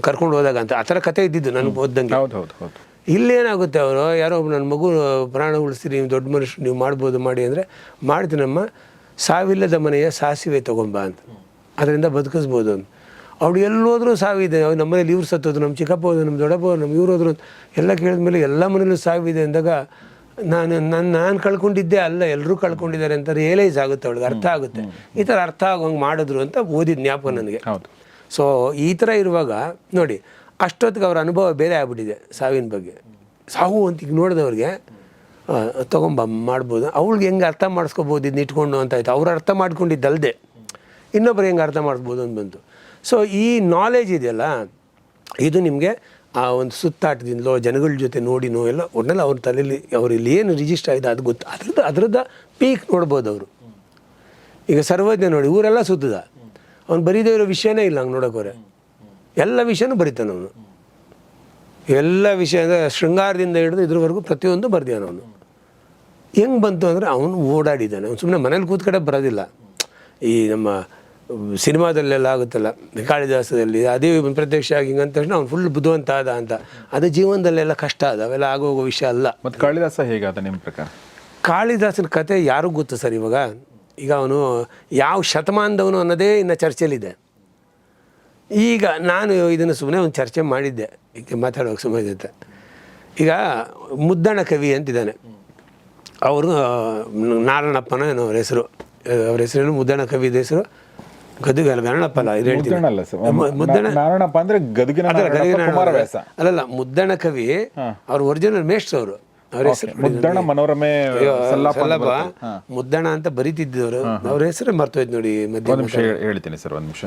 ಕರ್ಕೊಂಡು ಹೋದಾಗ ಅಂತ, ಆ ಥರ ಕತೆ ಇದ್ದಿದ್ದು ನನಗೆ ಓದ್ದಂಗೆ. ಹೌದು ಹೌದು ಹೌದು. ಇಲ್ಲೇನಾಗುತ್ತೆ ಅವರು ಯಾರೋ ಒಬ್ಬ ನನ್ನ ಮಗು ಪ್ರಾಣ ಉಳಿಸ್ತೀರಿ ನೀವು ದೊಡ್ಡ ಮನುಷ್ಯರು ನೀವು ಮಾಡ್ಬೋದು ಮಾಡಿ ಅಂದರೆ ಮಾಡ್ತೀನಮ್ಮ ಸಾವಿಲ್ಲದ ಮನೆಯ ಸಾಸಿವೆ ತೊಗೊಂಬ ಅಂತ. ಅದರಿಂದ ಬದುಕಿಸ್ಬೋದು ಅಂತ. ಅವ್ಳು ಎಲ್ಲೋದ್ರೂ ಸಾವಿದೆ. ಅವ್ರು ನಮ್ಮ ಮನೇಲಿ ಇವ್ರು ಸತ್ತೋದು ನಮ್ಮ ಚಿಕ್ಕಪ್ಪ ಹೋದ್ರು ನಮ್ಮ ದೊಡ್ಡಪ್ಪ ನಮ್ಮ ಇವ್ರು ಹೋದ್ರು ಎಲ್ಲ ಕೇಳಿದ್ಮೇಲೆ ಎಲ್ಲ ಮನೇಲೂ ಸಾವಿದೆ ಅಂದಾಗ ನಾನು ನನ್ನ ನಾನು ಕಳ್ಕೊಂಡಿದ್ದೆ ಅಲ್ಲ ಎಲ್ಲರೂ ಕಳ್ಕೊಂಡಿದ್ದಾರೆ ಅಂತ ರಿಯಲೈಸ್ ಆಗುತ್ತೆ ಅವಳಿಗೆ ಅರ್ಥ ಆಗುತ್ತೆ. ಈ ಥರ ಅರ್ಥ ಆಗೋಂಗೆ ಮಾಡಿದ್ರು ಅಂತ ಓದಿದ ಜ್ಞಾಪಕ ನನಗೆ. ಸೊ ಈ ಥರ ಇರುವಾಗ ನೋಡಿ ಅಷ್ಟೊತ್ತಿಗೆ ಅವ್ರ ಅನುಭವ ಬೇರೆ ಆಗ್ಬಿಟ್ಟಿದೆ ಸಾವಿನ ಬಗ್ಗೆ. ಸಾವು ಅಂತ ಈಗ ನೋಡಿದವ್ರಿಗೆ ತೊಗೊಂಬ, ಮಾಡ್ಬೋದು. ಅವ್ಳಿಗೆ ಹೆಂಗೆ ಅರ್ಥ ಮಾಡಿಸ್ಕೋಬೋದು ಇದನ್ನ ಇಟ್ಕೊಂಡು ಅಂತ ಆಯ್ತು. ಅವ್ರು ಅರ್ಥ ಮಾಡ್ಕೊಂಡಿದ್ದಲ್ಲದೆ ಇನ್ನೊಬ್ರು ಹೆಂಗೆ ಅರ್ಥ ಮಾಡಿಸ್ಬೋದು ಅಂತ ಬಂತು. ಸೊ ಈ ನಾಲೆಜ್ ಇದೆಯಲ್ಲ, ಇದು ನಿಮಗೆ ಆ ಒಂದು ಸುತ್ತಾಟದಿಂದಲೋ, ಜನಗಳ ಜೊತೆ ನೋಡಿನೋ ಎಲ್ಲ ಒಟ್ಟಿನಲ್ಲ ಅವ್ರ ತಲೆಯಲ್ಲಿ ಅವ್ರು ಇಲ್ಲಿ ಏನು ರಿಜಿಸ್ಟರ್ ಆಗಿದೆ ಅದು ಗೊತ್ತು. ಅದ್ರದ್ದು ಅದ್ರದ್ದು ಪೀಕ್ ನೋಡ್ಬೋದು ಅವರು. ಈಗ ಸರ್ವಜ್ಞ ನೋಡಿ, ಊರೆಲ್ಲ ಸುತ್ತದ. ಅವ್ನು ಬರೀದೇ ಇರೋ ವಿಷಯನೇ ಇಲ್ಲ ಹಂಗೆ ನೋಡೋಕೋರೆ ಎಲ್ಲ ವಿಷಯನೂ ಬರೀತಾನೆ ಅವನು. ಎಲ್ಲ ವಿಷಯ ಅಂದರೆ ಶೃಂಗಾರದಿಂದ ಹಿಡಿದು ಇದ್ರವರೆಗೂ ಪ್ರತಿಯೊಂದು ಬರ್ದಿಯಾನ ಅವನು. ಹೆಂಗೆ ಬಂತು ಅಂದರೆ ಅವನು ಓಡಾಡಿದ್ದಾನೆ. ಅವ್ನು ಸುಮ್ಮನೆ ಮನೇಲಿ ಕೂತ್ಕಡೆ ಬರೋದಿಲ್ಲ. ಈ ನಮ್ಮ ಸಿನಿಮಾದಲ್ಲೆಲ್ಲ ಆಗುತ್ತಲ್ಲ ಕಾಳಿದಾಸದಲ್ಲಿ ಅದೇ ಪ್ರತ್ಯಕ್ಷ ಆಗಿ ಹಿಂಗೆ ಅಂತ ತಕ್ಷಣ ಅವ್ನು ಫುಲ್ ಬುದ್ಧಿವಂತ ಆದ ಅಂತ. ಅದು ಜೀವನದಲ್ಲೆಲ್ಲ ಕಷ್ಟ ಅದ ಅವೆಲ್ಲ ಆಗೋಗೋ ವಿಷಯ ಅಲ್ಲ. ಮತ್ತು ಕಾಳಿದಾಸ ಹೇಗಾದ ನಿಮ್ಮ ಪ್ರಕಾರ? ಕಾಳಿದಾಸನ ಕತೆ ಯಾರಿಗೂ ಗೊತ್ತು ಸರ್ ಇವಾಗ? ಈಗ ಅವನು ಯಾವ ಶತಮಾನದವನು ಅನ್ನೋದೇ ಇನ್ನು ಚರ್ಚೆಯಲ್ಲಿದೆ. ಈಗ ನಾನು ಇದನ್ನು ಸುಮ್ಮನೆ ಒಂದು ಚರ್ಚೆ ಮಾಡಿದ್ದೆ ಈಗ ಮಾತಾಡೋಕೆ ಸುಮ್ಮನೆ ಜೊತೆ ಈಗ ಮುದ್ದಣ ಕವಿ ಅಂತಿದ್ದಾನೆ. ಅವರು ನಾರಾಯಣಪ್ಪನ ಏನೋ ಅವ್ರ ಹೆಸರು ಅವ್ರ ಹೆಸರೇನು ಮುದ್ದಣ ಕವಿ ಹೆಸರು? ಗದುಗಲ್ಲ ಗರಣಪ್ಪ ಅಲ್ಲ ಇದು ಹೇಳ್ತೀನಿ. ಮುದ್ದಣ ನಾರಾಯಣಪ್ಪ ಅಂದ್ರೆ ಗದಗಿನ ಅಲ್ಲಲ್ಲ ಮುದ್ದಣ ಕವಿ ಅವ್ರ ಒರಿಜಿನಲ್ ಮೇಷ್ಟ್ರು ಅವರು. ಅವ್ರ ಹೆಸರು ಮುದ್ದಣ ಮನೋರಮೆ. ಹಾ. ಮುದ್ದಣ ಅಂತ ಬರೀತಿದ್ದವರು. ಅವ್ರ ಹೆಸರು ಮರ್ತೋಯ್ತು ನೋಡಿ ಮಧ್ಯ ನಿಮಿಷ ಹೇಳ್- ಹೇಳ್ತೀನಿ ಸರ್ ಒಂದು ನಿಮಿಷ.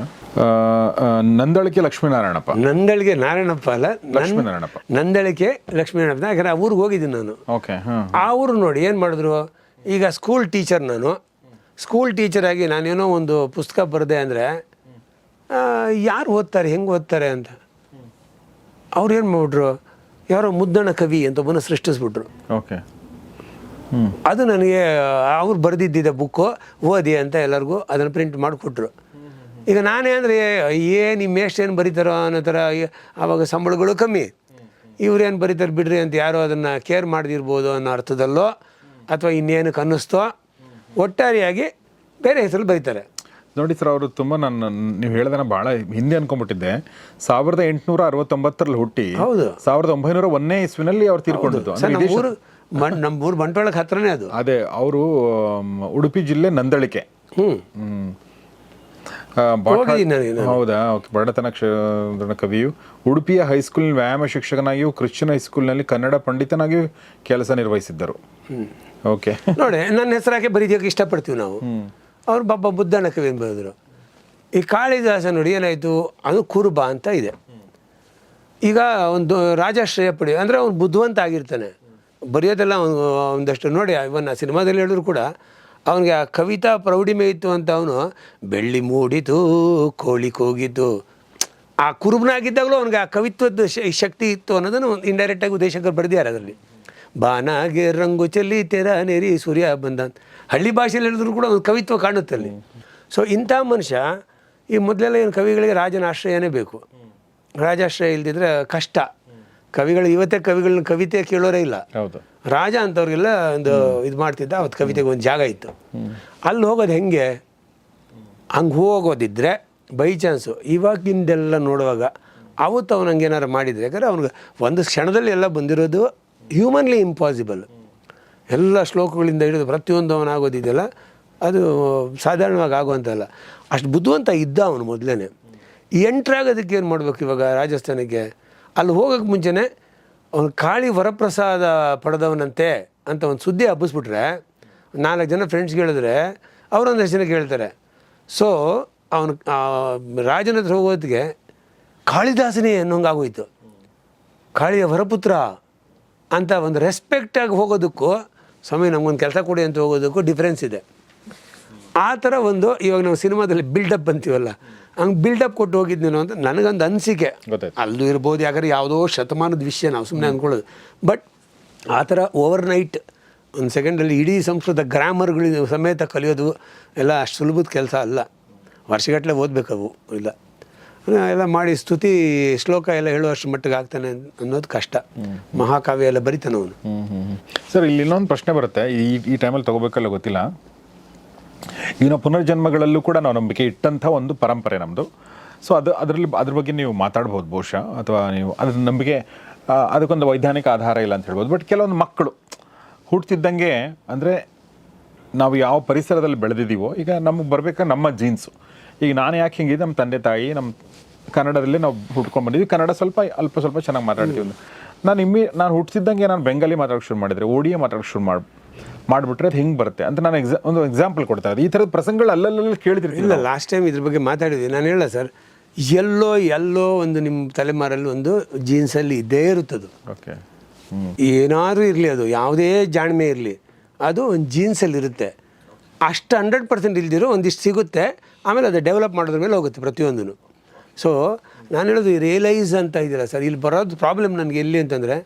ನಂದಳಿಕೆ ಲಕ್ಷ್ಮೀನಾರಾಯಣಪ್ಪ. ನಂದಳಿಗೆ ನಾರಾಯಣಪ್ಪ ಅಲ್ಲ ಲಕ್ಷ್ಮೀನಾರಾಯಣಪ್ಪ. ನಂದಳಿಕೆ ಲಕ್ಷ್ಮೀನಾರಾಯಣಪ್ಪ. ಯಾಕಂದ್ರೆ ಆ ಊರಿಗೆ ಹೋಗಿದ್ದೀನಿ ನಾನು. ಓಕೆ ಆ ಊರು ನೋಡಿ ಏನು ಮಾಡಿದ್ರು? ಈಗ ಸ್ಕೂಲ್ ಟೀಚರ್ ನಾನು. ಸ್ಕೂಲ್ ಟೀಚರ್ ಆಗಿ ನಾನೇನೋ ಒಂದು ಪುಸ್ತಕ ಬರೆದೆ ಅಂದರೆ ಯಾರು ಓದ್ತಾರೆ ಹೆಂಗೆ ಓದ್ತಾರೆ ಅಂತ. ಅವ್ರು ಏನು ಮಾಡ್ಬಿಟ್ರು ಯಾರೋ ಮುದ್ದಣ ಕವಿ ಅಂತ ಒಬ್ಬನ ಸೃಷ್ಟಿಸ್ಬಿಟ್ರು. ಓಕೆ. ಹ್ಞೂ ಅದು ನನಗೆ ಅವ್ರು ಬರೆದಿದ್ದಿದ್ದ ಬುಕ್ಕು ಓದಿ ಅಂತ ಎಲ್ಲರಿಗೂ ಅದನ್ನು ಪ್ರಿಂಟ್ ಮಾಡಿಕೊಟ್ರು. ಈಗ ನಾನೇ ಅಂದರೆ ಏ ನಿಮ್ಮ ಏನು ಬರೀತಾರೋ ಅನ್ನೋ ಥರ ಆವಾಗ ಸಂಬಳಗಳು ಕಮ್ಮಿ. ಇವ್ರೇನು ಬರೀತಾರೆ ಬಿಡ್ರಿ ಅಂತ ಯಾರೋ ಅದನ್ನು ಕೇರ್ ಮಾಡದಿರ್ಬೋದು ಅನ್ನೋ ಅರ್ಥದಲ್ಲೋ ಅಥವಾ ಇನ್ನೇನು ಕನ್ನಿಸ್ತೋ ಒಟ್ಟಾರೆಯಾಗಿ ಬೇರೆ ಹೆಸರು ಬರೀತಾರೆ. ನೋಡಿ ಸರ್ ಅವರು ತುಂಬಾ ನಾನು ನೀವು ಹೇಳ್ದನ ಭಾಳ ಹಿಂದೆ ಅನ್ಕೊಂಡ್ಬಿಟ್ಟಿದ್ದೆ. ಸಾವಿರದ ಎಂಟುನೂರ ಅರವತ್ತೊಂಬತ್ತರಲ್ಲಿ ಹುಟ್ಟಿ ಹೌದು. ಸಾವಿರದ ಒಂಬೈನೂರ ಒಂದನೇ ಇಸ್ವಿನಲ್ಲಿ ಅವ್ರು ತೀರ್ಕೊಂಡಿದ್ದು. ನಮ್ಮ ಊರು ಮಣ್ ನಮ್ಮ ಊರು ಬಂಟ್ವಾಳಕ್ಕೆ ಹತ್ರನೇ ಅದು. ಅದೇ ಅವರು ಉಡುಪಿ ಜಿಲ್ಲೆ ನಂದಳಿಕೆ. ಹೌದಾ? ಓಕೆ. ಬಡತನ ಕವಿಯು. ಉಡುಪಿಯ ಹೈಸ್ಕೂಲ್ ವ್ಯಾಯಾಮ ಶಿಕ್ಷಕನಾಗಿಯೂ ಕ್ರಿಶ್ಚಿಯನ್ ಹೈಸ್ಕೂಲ್ನಲ್ಲಿ ಕನ್ನಡ ಪಂಡಿತನಾಗಿಯೂ ಕೆಲಸ ನಿರ್ವಹಿಸಿದ್ದರು. ಓಕೆ. ನೋಡಿ ನನ್ನ ಹೆಸರಾಕೆ ಬರೀದಕ್ಕೆ ಇಷ್ಟಪಡ್ತೀವಿ ನಾವು. ಅವ್ರು ಬಾಬಾ ಬುದ್ಧನ ಕವಿ ಅಂತ ಬರೆದ್ರು. ಈ ಕಾಳಿದಾಸ ನೋಡಿ ಏನಾಯಿತು? ಅದು ಕುರುಬ ಅಂತ ಇದೆ. ಈಗ ಒಂದು ರಾಜಶ್ರೇಯ ಪಡಿ, ಅಂದರೆ ಅವ್ನು ಬುದ್ಧಿವಂತ ಆಗಿರ್ತಾನೆ. ಬರೆಯೋದೆಲ್ಲ ಅವನು ಒಂದಷ್ಟು ನೋಡಿ, ಇವನ್ನ ಸಿನಿಮಾದಲ್ಲಿ ಹೇಳಿದ್ರು ಕೂಡ, ಅವನಿಗೆ ಆ ಕವಿತಾ ಪ್ರೌಢಿಮೆ ಇತ್ತು ಅಂತ ಅವನು, ಬೆಳ್ಳಿ ಮೂಡಿತು, ಕೋಳಿ ಕೂಗಿತು. ಆ ಕುರುಬನಾಗಿದ್ದಾಗಲೂ ಅವನಿಗೆ ಆ ಕವಿತ್ವದ ಶಕ್ತಿ ಇತ್ತು ಅನ್ನೋದನ್ನು ಇಂಡೈರೆಕ್ಟಾಗಿ ಉದ್ದೇಶಕರು ಬರೆದಿದ್ದಾರೆ ಅದರಲ್ಲಿ. ಬಾನಾಗೆ ರಂಗು ಚೆಲ್ಲಿ, ತೆರ ನೆರಿ, ಸೂರ್ಯ ಬಂದ ಹಳ್ಳಿ ಭಾಷೆಯಲ್ಲಿ ಹೇಳಿದ್ರು ಕೂಡ ಒಂದು ಕವಿತ್ವ ಕಾಣುತ್ತೆ ಅಲ್ಲಿ ಸೊ ಇಂಥ ಮನುಷ್ಯ ಈ ಮೊದಲೆಲ್ಲ ಏನು ಕವಿಗಳಿಗೆ ರಾಜನ ಆಶ್ರಯನೇ ಬೇಕು. ರಾಜಾಶ್ರಯ ಇಲ್ದಿದ್ರೆ ಕಷ್ಟ. ಕವಿಗಳು ಇವತ್ತೇ ಕವಿಗಳನ್ನ ಕವಿತೆ ಕೇಳೋರೇ ಇಲ್ಲ. ರಾಜ ಅಂತವ್ರಿಗೆಲ್ಲ ಒಂದು ಇದು ಮಾಡ್ತಿದ್ದ ಅವತ್ತು ಕವಿತೆಗೆ ಒಂದು ಜಾಗ ಇತ್ತು. ಅಲ್ಲಿ ಹೋಗೋದು ಹೆಂಗೆ? ಹಂಗೆ ಹೋಗೋದಿದ್ರೆ ಬೈ ಚಾನ್ಸು. ಇವಾಗಿಂದೆಲ್ಲ ನೋಡುವಾಗ ಅವತ್ತು ಅವನು ಹಂಗೇನಾರು ಮಾಡಿದ್ರೆ ಯಾಕಂದರೆ ಅವ್ನಿಗೆ ಒಂದು ಕ್ಷಣದಲ್ಲಿ ಎಲ್ಲ ಬಂದಿರೋದು ಹ್ಯೂಮನ್ಲಿ ಇಂಪಾಸಿಬಲ್ ಎಲ್ಲ ಶ್ಲೋಕಗಳಿಂದ ಹಿಡಿದು ಪ್ರತಿಯೊಂದು ಅವನಾಗೋದಿದೆಯಲ್ಲ ಅದು ಸಾಧಾರಣವಾಗಿ ಆಗುವಂತಲ್ಲ. ಅಷ್ಟು ಬುದ್ಧಿವಂತ ಇದ್ದ ಅವನು ಮೊದಲೇ ಎಂಟ್ರಾಗೋದಕ್ಕೆ ಏನು ಮಾಡಬೇಕು ಇವಾಗ ರಾಜಸ್ಥಾನಕ್ಕೆ? ಅಲ್ಲಿ ಹೋಗೋಕ್ಕೆ ಮುಂಚೆನೇ ಅವನು ಕಾಳಿ ವರಪ್ರಸಾದ ಪಡೆದವನಂತೆ ಅಂತ ಒಂದು ಸುದ್ದಿ ಹಬ್ಬಿಸ್ಬಿಟ್ರೆ, ನಾಲ್ಕು ಜನ ಫ್ರೆಂಡ್ಸ್ಗೆ ಹೇಳಿದ್ರೆ ಅವರೊಂದು ಜನ ಕೇಳ್ತಾರೆ. ಸೊ ಅವನು ರಾಜನ ಹತ್ರ ಹೋಗೋದಕ್ಕೆ ಕಾಳಿದಾಸನೇ ಅನ್ನೋಂಗಾಗೋಯ್ತು. ಕಾಳಿಯ ವರಪುತ್ರ ಅಂತ ಒಂದು ರೆಸ್ಪೆಕ್ಟಾಗಿ ಹೋಗೋದಕ್ಕೂ ಸ್ವಾಮಿ ನಮಗೊಂದು ಕೆಲಸ ಕೊಡಿ ಅಂತ ಹೋಗೋದಕ್ಕೂ ಡಿಫ್ರೆನ್ಸ್ ಇದೆ. ಆ ಥರ ಒಂದು ಇವಾಗ ನಾವು ಸಿನಿಮಾದಲ್ಲಿ ಬಿಲ್ಡಪ್ ಬಂತೀವಲ್ಲ ಹಂಗೆ ಬಿಲ್ಡಪ್ ಕೊಟ್ಟು ಹೋಗಿದ್ನೇನೋ ಅಂತ ನನಗೊಂದು ಅನಿಸಿಕೆ. ಅಲ್ಲೂ ಇರ್ಬೋದು ಯಾಕಂದ್ರೆ ಯಾವುದೋ ಶತಮಾನದ ವಿಷಯ ನಾವು ಸುಮ್ಮನೆ ಅಂದ್ಕೊಳ್ಳೋದು ಬಟ್ ಆ ಥರ ಓವರ್ ನೈಟ್ ಒಂದು ಸೆಕೆಂಡಲ್ಲಿ ಇಡೀ ಸಂಸ್ಕೃತ ಗ್ರಾಮರ್ಗಳು ಸಮೇತ ಕಲಿಯೋದು ಎಲ್ಲ ಅಷ್ಟು ಸುಲಭದ ಕೆಲಸ ಅಲ್ಲ. ವರ್ಷಗಟ್ಟಲೆ ಓದಬೇಕವು ಇಲ್ಲ. ಎಲ್ಲ ಮಾಡಿ ಸ್ತುತಿ, ಶ್ಲೋಕ ಎಲ್ಲ ಹೇಳುವಷ್ಟು ಮಟ್ಟಿಗೆ ಆಗ್ತಾನೆ ಅನ್ನೋದು ಕಷ್ಟ. ಮಹಾಕಾವ್ಯ ಎಲ್ಲ ಬರಿತಾನೆ ಅವನು. ಸರ್, ಇಲ್ಲಿ ಇನ್ನೊಂದು ಪ್ರಶ್ನೆ ಬರುತ್ತೆ. ಈ ಈ ಟೈಮಲ್ಲಿ ತಗೋಬೇಕಲ್ಲ ಗೊತ್ತಿಲ್ಲ. ಈಗ ಪುನರ್ಜನ್ಮಗಳಲ್ಲೂ ಕೂಡ ನಾವು ನಂಬಿಕೆ ಇಟ್ಟಂಥ ಒಂದು ಪರಂಪರೆ ನಮ್ಮದು ಸೊ ಅದು, ಅದರಲ್ಲಿ, ಅದ್ರ ಬಗ್ಗೆ ನೀವು ಮಾತಾಡ್ಬೋದು ಬಹುಶಃ. ಅಥವಾ ನೀವು ಅದ್ರ ನಂಬಿಕೆ ಅದಕ್ಕೊಂದು ವೈಜ್ಞಾನಿಕ ಆಧಾರ ಇಲ್ಲ ಅಂತ ಹೇಳ್ಬೋದು. ಬಟ್ ಕೆಲವೊಂದು ಮಕ್ಕಳು ಹುಟ್ತಿದ್ದಂಗೆ, ಅಂದರೆ ನಾವು ಯಾವ ಪರಿಸರದಲ್ಲಿ ಬೆಳೆದಿದ್ದೀವೋ, ಈಗ ನಮಗೆ ಬರಬೇಕಾದ ನಮ್ಮ ಜೀನ್ಸು ಈಗ ನಾನು ಯಾಕೆ ಹಿಂಗಿದೆ ನಮ್ಮ ತಂದೆ ತಾಯಿ ನಮ್ಮ ಕನ್ನಡದಲ್ಲಿ ನಾವು ಹುಟ್ಕೊಂಡು ಬಂದಿದ್ವಿ. ಕನ್ನಡ ಸ್ವಲ್ಪ ಅಲ್ಪ ಸ್ವಲ್ಪ ಚೆನ್ನಾಗಿ ಮಾತಾಡ್ತೀವಿ ನಾನು ಇಮ್ಮಿ ನಾನು ಹುಟ್ಟಿಸಿದ್ದಂಗೆ ನಾನು ಬೆಂಗಾಲಿ ಮಾತಾಡೋಕೆ ಶುರು ಮಾಡಿದರೆ ಓಡಿಯಾ ಮಾತಾಡೋಕೆ ಶುರು ಮಾಡಿ ಮಾಡಿಬಿಟ್ರೆ ಅದು ಹಿಂಗೆ ಬರುತ್ತೆ ಅಂತ ನಾನು ಎಕ್ಸಾ ಒಂದು ಎಕ್ಸಾಂಪಲ್ ಕೊಡ್ತಾ ಇದ್ದೆ ಈ ಥರದ ಪ್ರಸಂಗಗಳು ಅಲ್ಲಲ್ಲಿ ಕೇಳ್ತಿರ್ತೀನಿ ಇಲ್ಲ ಲಾಸ್ಟ್ ಟೈಮ್ ಇದ್ರ ಬಗ್ಗೆ ಮಾತಾಡಿದ್ವಿ. ನಾನು ಹೇಳ ಸರ್ ಎಲ್ಲೋ ಎಲ್ಲೋ ಒಂದು ನಿಮ್ಮ ತಲೆಮಾರಲ್ಲಿ ಒಂದು ಜೀನ್ಸಲ್ಲಿ ಇದ್ದೇ ಇರುತ್ತದು. ಓಕೆ. ಏನಾದರೂ ಇರಲಿ ಅದು ಯಾವುದೇ ಜಾಣ್ಮೆ ಇರಲಿ ಅದು ಒಂದು ಜೀನ್ಸಲ್ಲಿ ಇರುತ್ತೆ. ಅಷ್ಟು ಹಂಡ್ರೆಡ್ ಪರ್ಸೆಂಟ್ ಇಲ್ದಿರೋ ಒಂದಿಷ್ಟು ಸಿಗುತ್ತೆ ಆಮೇಲೆ ಅದು ಡೆವಲಪ್ ಮಾಡೋದ್ರ ಮೇಲೆ ಹೋಗುತ್ತೆ ಪ್ರತಿಯೊಂದೂ ಸೊ ನಾನು ಹೇಳೋದು ರಿಯಲೈಸ್ ಅಂತ ಇದ್ದೀರ ಸರ್ ಇಲ್ಲಿ ಬರೋದು ಪ್ರಾಬ್ಲಮ್ ನನಗೆ ಎಲ್ಲಿ ಅಂತಂದರೆ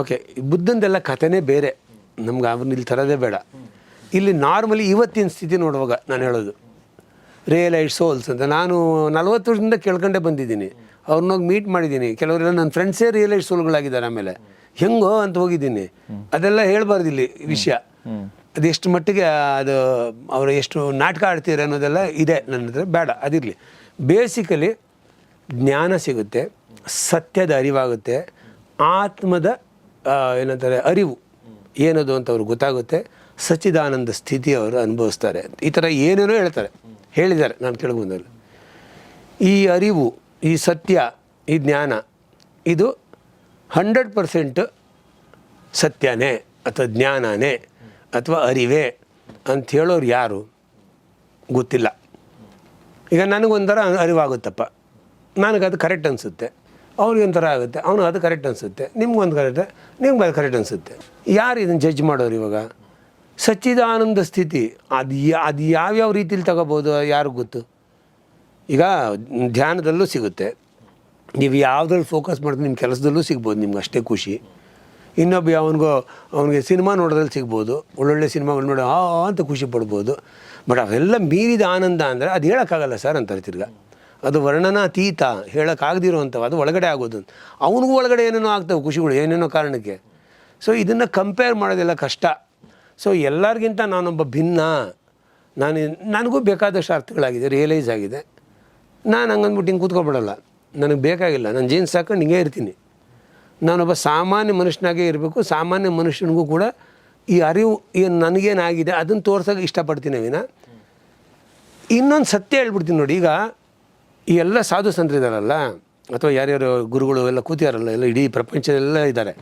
ಓಕೆ ಬುದ್ಧಂದೆಲ್ಲ ಕಥೆನೇ ಬೇರೆ. ನಮ್ಗೆ ಅವ್ರನ್ನ ಇಲ್ಲಿ ತರೋದೇ ಬೇಡ. ಇಲ್ಲಿ ನಾರ್ಮಲಿ ಇವತ್ತಿನ ಸ್ಥಿತಿ ನೋಡುವಾಗ ನಾನು ಹೇಳೋದು ರಿಯಲೈಸ್ ಸೋಲ್ಸ್ ಅಂತ. ನಾನು ನಲ್ವತ್ತು ವರ್ಷದಿಂದ ಕೇಳ್ಕೊಂಡೇ ಬಂದಿದ್ದೀನಿ. ಅವ್ರನ್ನೋಗಿ ಮೀಟ್ ಮಾಡಿದ್ದೀನಿ. ಕೆಲವರೆಲ್ಲ ನನ್ನ ಫ್ರೆಂಡ್ಸೇ ರಿಯಲೈಸ್ ಸೋಲ್ಗಳಾಗಿದ್ದಾರೆ ಆಮೇಲೆ. ಹೆಂಗೋ ಅಂತ ಹೋಗಿದ್ದೀನಿ. ಅದೆಲ್ಲ ಹೇಳ್ಬಾರ್ದು ಇಲ್ಲಿ ವಿಷಯ. ಅದು ಎಷ್ಟು ಮಟ್ಟಿಗೆ, ಅದು ಅವರು ಎಷ್ಟು ನಾಟಕ ಆಡ್ತೀರ ಅನ್ನೋದೆಲ್ಲ ಇದೆ ನನ್ನ ಹತ್ರ, ಬೇಡ, ಅದಿರಲಿ. ಬೇಸಿಕಲಿ ಜ್ಞಾನ ಸಿಗುತ್ತೆ ಸತ್ಯದ ಅರಿವಾಗುತ್ತೆ ಆತ್ಮದ ಏನಂತಾರೆ, ಅರಿವು. ಏನದು ಅಂತ ಅವ್ರಿಗೆ ಗೊತ್ತಾಗುತ್ತೆ, ಸಚ್ಚಿದಾನಂದ ಸ್ಥಿತಿ ಅವರು ಅನುಭವಿಸ್ತಾರೆ. ಈ ಥರ ಏನೇನೋ ಹೇಳ್ತಾರೆ. ಹೇಳಿದ್ದಾರೆ ನಾನು ಕೆಳಗೆ ಬಂದಲ್ಲಿ ಈ ಅರಿವು, ಈ ಸತ್ಯ, ಈ ಜ್ಞಾನ, ಇದು ಹಂಡ್ರೆಡ್ ಪರ್ಸೆಂಟ್ ಸತ್ಯನೇ, ಅಥವಾ ಜ್ಞಾನನೇ, ಅಥವಾ ಅರಿವೇ ಅಂತ ಹೇಳೋರು ಯಾರು? ಗೊತ್ತಿಲ್ಲ. ಈಗ ನನಗೊಂಥರ ಅರಿವಾಗುತ್ತಪ್ಪ. ನನಗೆ ಅದು ಕರೆಕ್ಟ್ ಅನಿಸುತ್ತೆ ಅವ್ರಿಗೊಂಥರ ಆಗುತ್ತೆ. ಅವನಿಗೆ ಅದು ಕರೆಕ್ಟ್ ಅನಿಸುತ್ತೆ. ನಿಮ್ಗೊಂದು ಕರೆಕ್ಟ್ ನಿಮ್ಗೆ ಅದು ಕರೆಕ್ಟ್ ಅನಿಸುತ್ತೆ. ಯಾರು ಇದನ್ನು ಜಡ್ಜ್ ಮಾಡೋರು ಇವಾಗ? ಸಚ್ಚಿದಾನಂದ ಸ್ಥಿತಿ. ಅದು ಯಾ, ಅದು ಯಾವ್ಯಾವ ರೀತಿಲಿ ತಗೋಬೋದು ಯಾರಿಗೂ ಗೊತ್ತು? ಈಗ ಧ್ಯಾನದಲ್ಲೂ ಸಿಗುತ್ತೆ. ನೀವು ಯಾವುದ್ರಲ್ಲಿ ಫೋಕಸ್ ಮಾಡಿದ್ರೆ ನಿಮ್ಮ ಕೆಲಸದಲ್ಲೂ ಸಿಗ್ಬೋದು, ನಿಮ್ಗೆ ಅಷ್ಟೇ ಖುಷಿ. ಇನ್ನೊಬ್ಬ ಯಾವನಿಗೋ ಅವನಿಗೆ ಸಿನಿಮಾ ನೋಡೋದ್ರಲ್ಲಿ ಸಿಗ್ಬೋದು, ಒಳ್ಳೊಳ್ಳೆ ಸಿನಿಮಾಗಳು ನೋಡಿ, ಆ ಅಂತ ಖುಷಿ ಪಡ್ಬೋದು. ಬಟ್ ಅವೆಲ್ಲ ಮೀರಿದ ಆನಂದ ಅಂದರೆ ಅದು ಹೇಳೋಕ್ಕಾಗಲ್ಲ ಸರ್ ಅಂತಾರೆ ತಿರ್ಗ ಅದು ವರ್ಣನಾತೀತ, ಹೇಳೋಕ್ಕಾಗದಿರುವಂಥವು, ಅದು ಒಳಗಡೆ ಆಗೋದು. ಅವನಿಗೂ ಒಳಗಡೆ ಏನೇನೋ ಆಗ್ತವೆ ಖುಷಿಗಳು, ಏನೇನೋ ಕಾರಣಕ್ಕೆ. ಸೊ ಇದನ್ನು ಕಂಪೇರ್ ಮಾಡೋದೆಲ್ಲ ಕಷ್ಟ. ಸೊ ಎಲ್ಲರಿಗಿಂತ ನಾನೊಬ್ಬ ಭಿನ್ನ. ನಾನು ನನಗೂ ಬೇಕಾದಷ್ಟು ಅರ್ಥಗಳಾಗಿದೆ ರಿಯಲೈಸ್ ಆಗಿದೆ. ನಾನು ಹಂಗಂದ್ಬಿಟ್ಟು ಹಿಂಗೆ ಕೂತ್ಕೊಬಿಡಲ್ಲ. ನನಗೆ ಬೇಕಾಗಿಲ್ಲ. ನಾನು ಜೀನ್ಸ್ ಹಾಕೊಂಡು ಹಿಂಗೆ ಇರ್ತೀನಿ. ನಾನೊಬ್ಬ ಸಾಮಾನ್ಯ ಮನುಷ್ಯನಾಗೇ ಇರಬೇಕು. ಸಾಮಾನ್ಯ ಮನುಷ್ಯನಿಗೂ ಕೂಡ ಈ ಅರಿವು ಏನು ನನಗೇನಾಗಿದೆ ಅದನ್ನು ತೋರ್ಸೋಕೆ ಇಷ್ಟಪಡ್ತೀನಿ ವಿನ. ಇನ್ನೊಂದು ಸತ್ಯ ಹೇಳ್ಬಿಡ್ತೀನಿ ನೋಡಿ. ಈಗ ಈ ಎಲ್ಲ ಸಾಧು ಸಂತರಿದಾರಲ್ಲ ಅಥವಾ ಯಾರ್ಯಾರು ಗುರುಗಳು ಎಲ್ಲ ಕೂತಿದಾರಲ್ಲ, ಎಲ್ಲ ಇಡೀ ಪ್ರಪಂಚದೆಲ್ಲ ಇದ್ದಾರೆ.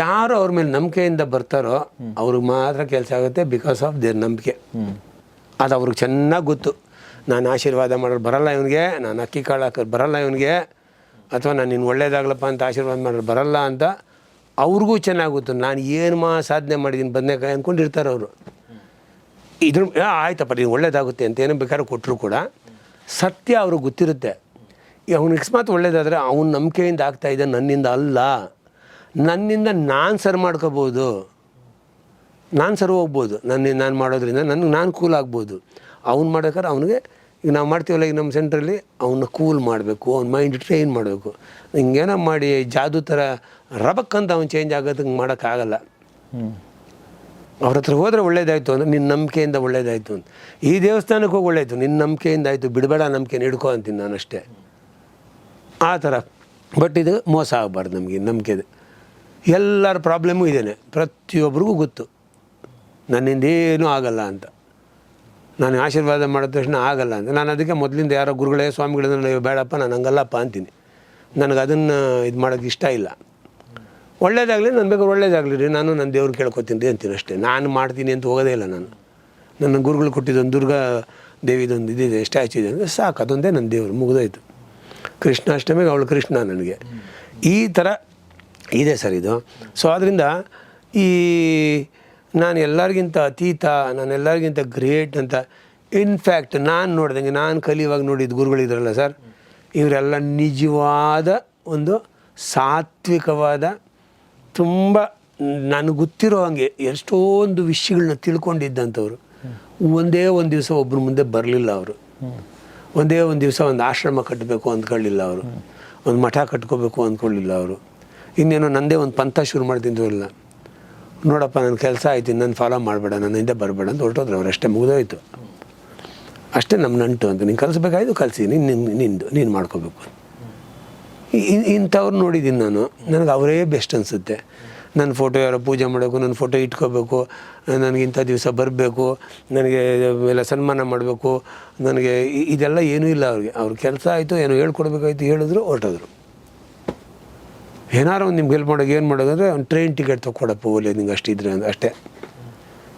ಯಾರು ಅವ್ರ ಮೇಲೆ ನಂಬಿಕೆಯಿಂದ ಬರ್ತಾರೋ ಅವ್ರಿಗೆ ಮಾತ್ರ ಕೆಲಸ ಆಗುತ್ತೆ ಬಿಕಾಸ್ ಆಫ್ ದೇರ್ ನಂಬಿಕೆ. ಅದು ಅವ್ರಿಗೆ ಚೆನ್ನಾಗಿ ಗೊತ್ತು. ನಾನು ಆಶೀರ್ವಾದ ಮಾಡೋರು ಬರಲ್ಲ ಇವನಿಗೆ, ನಾನು ಅಕ್ಕಿ ಕಾಳು ಹಾಕೋರು ಬರಲ್ಲ ಇವನಿಗೆ, ಅಥವಾ ನಾನು ನಿನ್ನ ಒಳ್ಳೇದಾಗ್ಲಪ್ಪ ಅಂತ ಆಶೀರ್ವಾದ ಮಾಡೋರು ಬರಲ್ಲ ಅಂತ ಅವ್ರಿಗೂ ಚೆನ್ನಾಗಿ ಗೊತ್ತು. ನಾನು ಏನು ಮಾ ಸಾಧನೆ ಮಾಡಿದ್ದೀನಿ ಬದನೇಕಾಯಿ ಅಂದ್ಕೊಂಡಿರ್ತಾರೆ ಅವರು. ಇದ್ರ ಆಯ್ತಪ್ಪ, ನೀನು ಒಳ್ಳೇದಾಗುತ್ತೆ ಅಂತ ಏನೋ ಬೇಕಾದ್ರೂ ಕೊಟ್ಟರು ಕೂಡ ಸತ್ಯ ಅವ್ರಿಗೆ ಗೊತ್ತಿರುತ್ತೆ. ಅವ್ನು ಅಕಸ್ಮಾತ್ ಒಳ್ಳೇದಾದರೆ ಅವನ ನಂಬಿಕೆಯಿಂದ ಆಗ್ತಾ ಇದೆ, ನನ್ನಿಂದ ಅಲ್ಲ. ನನ್ನಿಂದ ನಾನು ಸರ್ ಮಾಡ್ಕೋಬೋದು. ನಾನು ಸರ್ ಹೋಗ್ಬೋದು. ನನ್ನ, ನಾನು ಮಾಡೋದ್ರಿಂದ ನನಗೆ ನಾನು ಕೂಲ್ ಆಗ್ಬೋದು. ಅವ್ನು ಮಾಡ್ಬೇಕಾದ್ರೆ ಅವನಿಗೆ, ಈಗ ನಾವು ಮಾಡ್ತೀವಲ್ಲ ಈಗ ನಮ್ಮ ಸೆಂಟ್ರಲ್ಲಿ ಅವನ್ನ ಕೂಲ್ ಮಾಡಬೇಕು, ಅವ್ನ ಮೈಂಡ್ ಟ್ರೈನ್ ಮಾಡಬೇಕು. ಹಿಂಗೇನೋ ಮಾಡಿ ಜಾದು ಥರ ರಬಕ್ಕಂತ ಅವ್ನು ಚೇಂಜ್ ಆಗೋದಕ್ಕೆ ಮಾಡೋಕ್ಕಾಗಲ್ಲ. ಅವ್ರ ಹತ್ರ ಹೋದರೆ ಒಳ್ಳೇದಾಯಿತು ಅಂದರೆ ನಿನ್ನ ನಂಬಿಕೆಯಿಂದ ಒಳ್ಳೇದಾಯಿತು ಅಂತ. ಈ ದೇವಸ್ಥಾನಕ್ಕೆ ಹೋಗಿ ಒಳ್ಳೇದು ನಿನ್ನ ನಂಬಿಕೆಯಿಂದ ಆಯಿತು, ಬಿಡಬೇಡ ನಂಬಿಕೆ ಹಿಡ್ಕೊ ಅಂತೀನಿ ನಾನು ಅಷ್ಟೇ. ಆ ಥರ. ಬಟ್ ಇದು ಮೋಸ ಆಗಬಾರ್ದು ನಮಗೆ ನಂಬಿಕೆದು ಎಲ್ಲರ ಪ್ರಾಬ್ಲಮ್ಮು ಇದೇನೆ. ಪ್ರತಿಯೊಬ್ಬರಿಗೂ ಗೊತ್ತು. ನನ್ನಿಂದ ಏನೂ ಆಗಲ್ಲ ಅಂತ. ನಾನು ಆಶೀರ್ವಾದ ಮಾಡಿದ ತಕ್ಷಣ ಆಗಲ್ಲ ಅಂತ. ನಾನು ಅದಕ್ಕೆ ಮೊದಲಿಂದ ಯಾರೋ ಗುರುಗಳೇ ಸ್ವಾಮಿಗಳಿಂದ ನೀವು ಬೇಡಪ್ಪ, ನಾನು ಹಂಗಲ್ಲಪ್ಪ ಅಂತೀನಿ. ನನಗೆ ಅದನ್ನು ಇದು ಮಾಡೋಕ್ಕೆ ಇಷ್ಟ ಇಲ್ಲ. ಒಳ್ಳೇದಾಗಲಿ ನನ್ನ ಬೇಕಾದ್ರೆ ಒಳ್ಳೇದಾಗಲಿ ರೀ. ನಾನು ನನ್ನ ದೇವ್ರು ಕೇಳ್ಕೊತೀನಿ ರೀ ಅಂತೀನಿ ಅಷ್ಟೇ. ನಾನು ಮಾಡ್ತೀನಿ ಅಂತ ಹೋಗೋದೇ ಇಲ್ಲ ನಾನು. ನನ್ನ ಗುರುಗಳು ಕೊಟ್ಟಿದ್ದೊಂದು ದುರ್ಗಾ ದೇವಿದೊಂದು ಇದಿದೆ ಸ್ಟ್ಯಾಚು ಇದೆ ಅಂದರೆ ಸಾಕು, ಅದೊಂದೇ ನನ್ನ ದೇವರು, ಮುಗಿದೋಯ್ತು. ಕೃಷ್ಣಾಷ್ಟಮಿಗೆ ಅವಳು ಕೃಷ್ಣ ನನಗೆ. ಈ ಥರ ಇದೆ ಸರ್ ಇದು. ಸೊ ಆದ್ದರಿಂದ ಈ ನಾನು ಎಲ್ಲರಿಗಿಂತ ಅತೀತ, ನಾನು ಎಲ್ಲರಿಗಿಂತ ಗ್ರೇಟ್ ಅಂತ ಇನ್ಫ್ಯಾಕ್ಟ್ ನಾನು ನೋಡ್ದಂಗೆ, ನಾನು ಕಲಿಯುವಾಗ ನೋಡಿದ್ದು ಗುರುಗಳಿದ್ರಲ್ಲ ಸರ್, ಇವರೆಲ್ಲ ನಿಜವಾದ ಒಂದು ಸಾತ್ವಿಕವಾದ ತುಂಬ ನನಗೆ ಗೊತ್ತಿರೋ ಹಾಗೆ ಎಷ್ಟೊಂದು ವಿಷಯಗಳನ್ನ ತಿಳ್ಕೊಂಡಿದ್ದಂಥವ್ರು. ಒಂದೇ ಒಂದು ದಿವಸ ಒಬ್ಬರ ಮುಂದೆ ಬರಲಿಲ್ಲ ಅವರು. ಒಂದೇ ಒಂದು ದಿವಸ ಒಂದು ಆಶ್ರಮ ಕಟ್ಟಬೇಕು ಅಂದ್ಕೊಳ್ಳಿಲ್ಲ ಅವರು. ಒಂದು ಮಠ ಕಟ್ಕೋಬೇಕು ಅಂದ್ಕೊಳ್ಳಿಲ್ಲ ಅವರು. ಇನ್ನೇನೋ ನಂದೇ ಒಂದು ಪಂಥ ಶುರು ಇಲ್ಲ ನೋಡಪ್ಪ ನನ್ನ ಕೆಲಸ ಆಯ್ತು ನನ್ನ ಫಾಲೋ ಮಾಡಬೇಡ ಹಿಂದೆ ಬರಬೇಡ ಅಂತ ಹೊರಟೋದ್ರು ಅವ್ರು. ಅಷ್ಟೇ ಮುಗಿದೋಯ್ತು. ಅಷ್ಟೇ ನಮ್ಮ ನಂಟು ಅಂತ. ನೀನು ಕಲಿಸ್ಬೇಕಾಯ್ತು, ಕಲಿಸಿ. ನೀನು ನಿನ್ನ ನಿಂದು, ನೀನು ಮಾಡ್ಕೋಬೇಕು ಇಂಥವ್ರು ನೋಡಿದ್ದೀನಿ ನಾನು. ನನಗೆ ಅವರೇ ಬೆಸ್ಟ್ ಅನಿಸುತ್ತೆ. ನನ್ನ ಫೋಟೋ ಯಾರೋ ಪೂಜೆ ಮಾಡಬೇಕು ನನ್ನ ಫೋಟೋ ಇಟ್ಕೋಬೇಕು, ನನಗೆ ಇಂಥ ದಿವಸ ಬರಬೇಕು, ನನಗೆ ಎಲ್ಲ ಸನ್ಮಾನ ಮಾಡಬೇಕು, ನನಗೆ ಇದೆಲ್ಲ ಏನೂ ಇಲ್ಲ ಅವ್ರಿಗೆ. ಅವ್ರ ಕೆಲಸ ಆಯಿತು, ಏನೋ ಹೇಳ್ಕೊಡ್ಬೇಕಾಯ್ತು, ಹೇಳಿದ್ರು, ಹೊರಟೋದ್ರು. ಏನಾರು ಒಂದು ನಿಮ್ಗೆ ಹೆಲ್ಪ್ ಮಾಡೋಕೆ ಏನು ಮಾಡೋದಂದ್ರೆ ಒಂದು ಟ್ರೈನ್ ಟಿಕೆಟ್ ತೊಗೊಡಪ್ಪ ಓಲೆ ನಿಂಗೆ ಅಷ್ಟಿದ್ರೆ ಅಂತ ಅಷ್ಟೇ.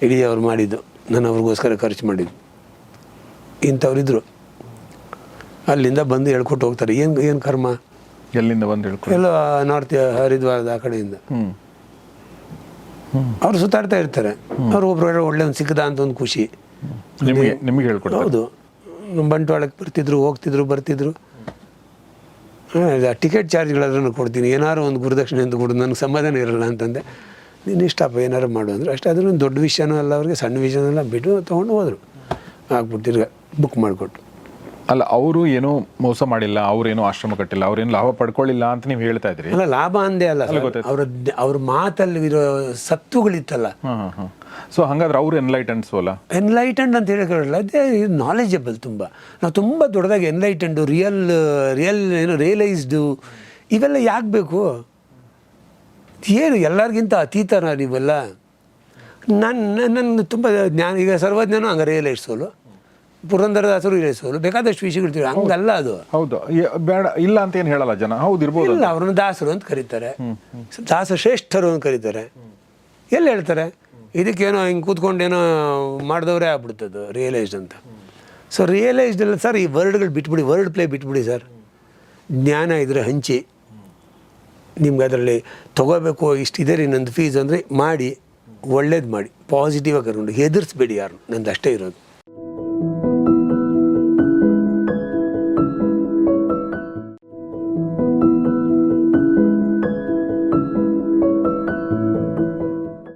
ಇಡೀ ಅವ್ರು ಮಾಡಿದ್ದು. ನಾನು ಅವ್ರಿಗೋಸ್ಕರ ಖರ್ಚು ಮಾಡಿದ್ದು. ಇಂಥವ್ರಿದ್ರು. ಅಲ್ಲಿಂದ ಬಂದು ಹೇಳ್ಕೊಟ್ಟು ಹೋಗ್ತಾರೆ. ಏನು ಏನು ಕರ್ಮ? ಎಲ್ಲಿಂದ ಬಂದು ಹೇಳ್ಕೊಂಡು. ಎಲ್ಲ ನಾರ್ತ್ ಹರಿದ್ವಾರದ ಆ ಕಡೆಯಿಂದ. ಅವ್ರು ಸುತ್ತಾಡ್ತಾ ಇರ್ತಾರೆ. ಅವ್ರು ಒಬ್ರು ಒಳ್ಳೆ ಒಂದು ಸಿಕ್ಕದ ಅಂತ ಒಂದು ಖುಷಿ. ನಿಮಗೆ ನಿಮಗೆ ಹೇಳ್ಕೊಡು ಹೌದು. ಬಂಟ್ವಾಳಕ್ಕೆ ಬರ್ತಿದ್ರು ಹೋಗ್ತಿದ್ರು ಬರ್ತಿದ್ರು. ಟಿಕೆಟ್ ಚಾರ್ಜ್ಗಳಾದ್ರೂ ಕೊಡ್ತೀನಿ. ಏನಾರು ಒಂದು ಗುರುದಕ್ಷಿಣೆ ಅಂತ ಕೊಡು ನನಗೆ ಸಮಾಧಾನ ಇರಲ್ಲ ಅಂತಂದೆ. ನೀನು ಇಷ್ಟಪ್ಪ ಏನಾರು ಮಾಡು ಅಂದ್ರೆ. ಅಷ್ಟೇ ಅದ್ರ ಒಂದು ದೊಡ್ಡ ವಿಷಯನೂ ಅಲ್ಲ ಅವ್ರಿಗೆ ಸಣ್ಣ ವಿಷಯನೂ ಅಲ್ಲ. ಬಿಟ್ಟು ತೊಗೊಂಡು ಹೋದರು. ಹಾಕ್ಬಿಟ್ಟಿರ್ಗ ಬುಕ್ ಮಾಡಿಕೊಟ್ಟು. ಅಲ್ಲ ಅವರು ಏನೋ ಮೋಸ ಮಾಡಿಲ್ಲ ಅವ್ರೇನು ಆಶ್ರಮ ಕಟ್ಟಿಲ್ಲ ಅವ್ರೇನು ಲಾಭ ಪಡ್ಕೊಳ್ಳಿಲ್ಲ ಅಂತ ನೀವು ಹೇಳ್ತಾ ಇದ್ರಿ? ಅಲ್ಲ ಲಾಭ ಅಂದೇ ಅಲ್ಲ ಅವ್ರ ಅವ್ರ ಮಾತಲ್ಲಿ ಇರೋ ಸತ್ತುಗಳಿತ್ತಲ್ಲ. ಸೊ ಹಂಗಾದ್ರೆ ಅವ್ರು ಎನ್ಲೈಟೆಂಡ್ಸ್ ಅಲ್ಲ? ಎನ್ಲೈಟೆಂಡ್ ಅಂತ ಹೇಳಿಕೊಳ್ಳಲ್ಲ ಅದೇ ನಾಲೆಜಬಲ್ ತುಂಬ. ನಾವು ತುಂಬ ದೊಡ್ಡದಾಗಿ ಎನ್ಲೈಟೆಂಡು ರಿಯಲ್ ರಿಯಲ್ ಏನು ರಿಯಲೈಸ್ಡು ಇವೆಲ್ಲ ಯಾಕೆ ಬೇಕು? ಏನು ಎಲ್ಲರಿಗಿಂತ ಅತೀತನ ನೀವೆಲ್ಲ? ನನ್ನ ನನ್ನ ತುಂಬ ಜ್ಞಾನ ಈಗ ಸರ್ವಜ್ಞಾನ ಹಂಗೆ ರಿಯಲೈಸೋಲು ಪುರಂದರದಾಸರು ಇರಿಸೋದು ಬೇಕಾದಷ್ಟು ವಿಷಯಗಳು ತಿಳಿ ಹಂಗಲ್ಲ ಅದು. ಹೌದು. ಬೇಡ ಇಲ್ಲ ಅಂತ ಏನು ಹೇಳಲ್ಲ ಜನ. ಹೌದು ಇರ್ಬೋದು ಇಲ್ಲ ಅವ್ರನ್ನ ದಾಸರು ಅಂತ ಕರೀತಾರೆ. ದಾಸ ಶ್ರೇಷ್ಠರು ಅಂತ ಕರೀತಾರೆ. ಎಲ್ಲಿ ಹೇಳ್ತಾರೆ? ಇದಕ್ಕೇನೋ ಹಿಂಗೆ ಕೂತ್ಕೊಂಡೇನೋ ಮಾಡಿದವರೇ ಆಗ್ಬಿಡ್ತದ್ದು ರಿಯಲೈಸ್ಡ್ ಅಂತ. ಸೊ ರಿಯಲೈಸ್ಡ್ ಅಲ್ಲ ಸರ್ ಈ ವರ್ಡ್ಗಳು ಬಿಟ್ಬಿಡಿ ವರ್ಡ್ ಪ್ಲೇ ಬಿಟ್ಬಿಡಿ ಸರ್ ಜ್ಞಾನ ಇದ್ರೆ ಹಂಚಿ. ನಿಮ್ಗೆ ಅದರಲ್ಲಿ ತೊಗೋಬೇಕು ಇದೆ ರೀ ನಂದು ಫೀಸ್ ಅಂದರೆ ಮಾಡಿ ಒಳ್ಳೇದು ಮಾಡಿ. ಪಾಸಿಟಿವ್ ಆಗಿ ಕರ್ಕೊಂಡು ಹೆದರ್ಸ್ಬೇಡಿ ಯಾರು ನಂದು ಅಷ್ಟೇ ಇರೋದು.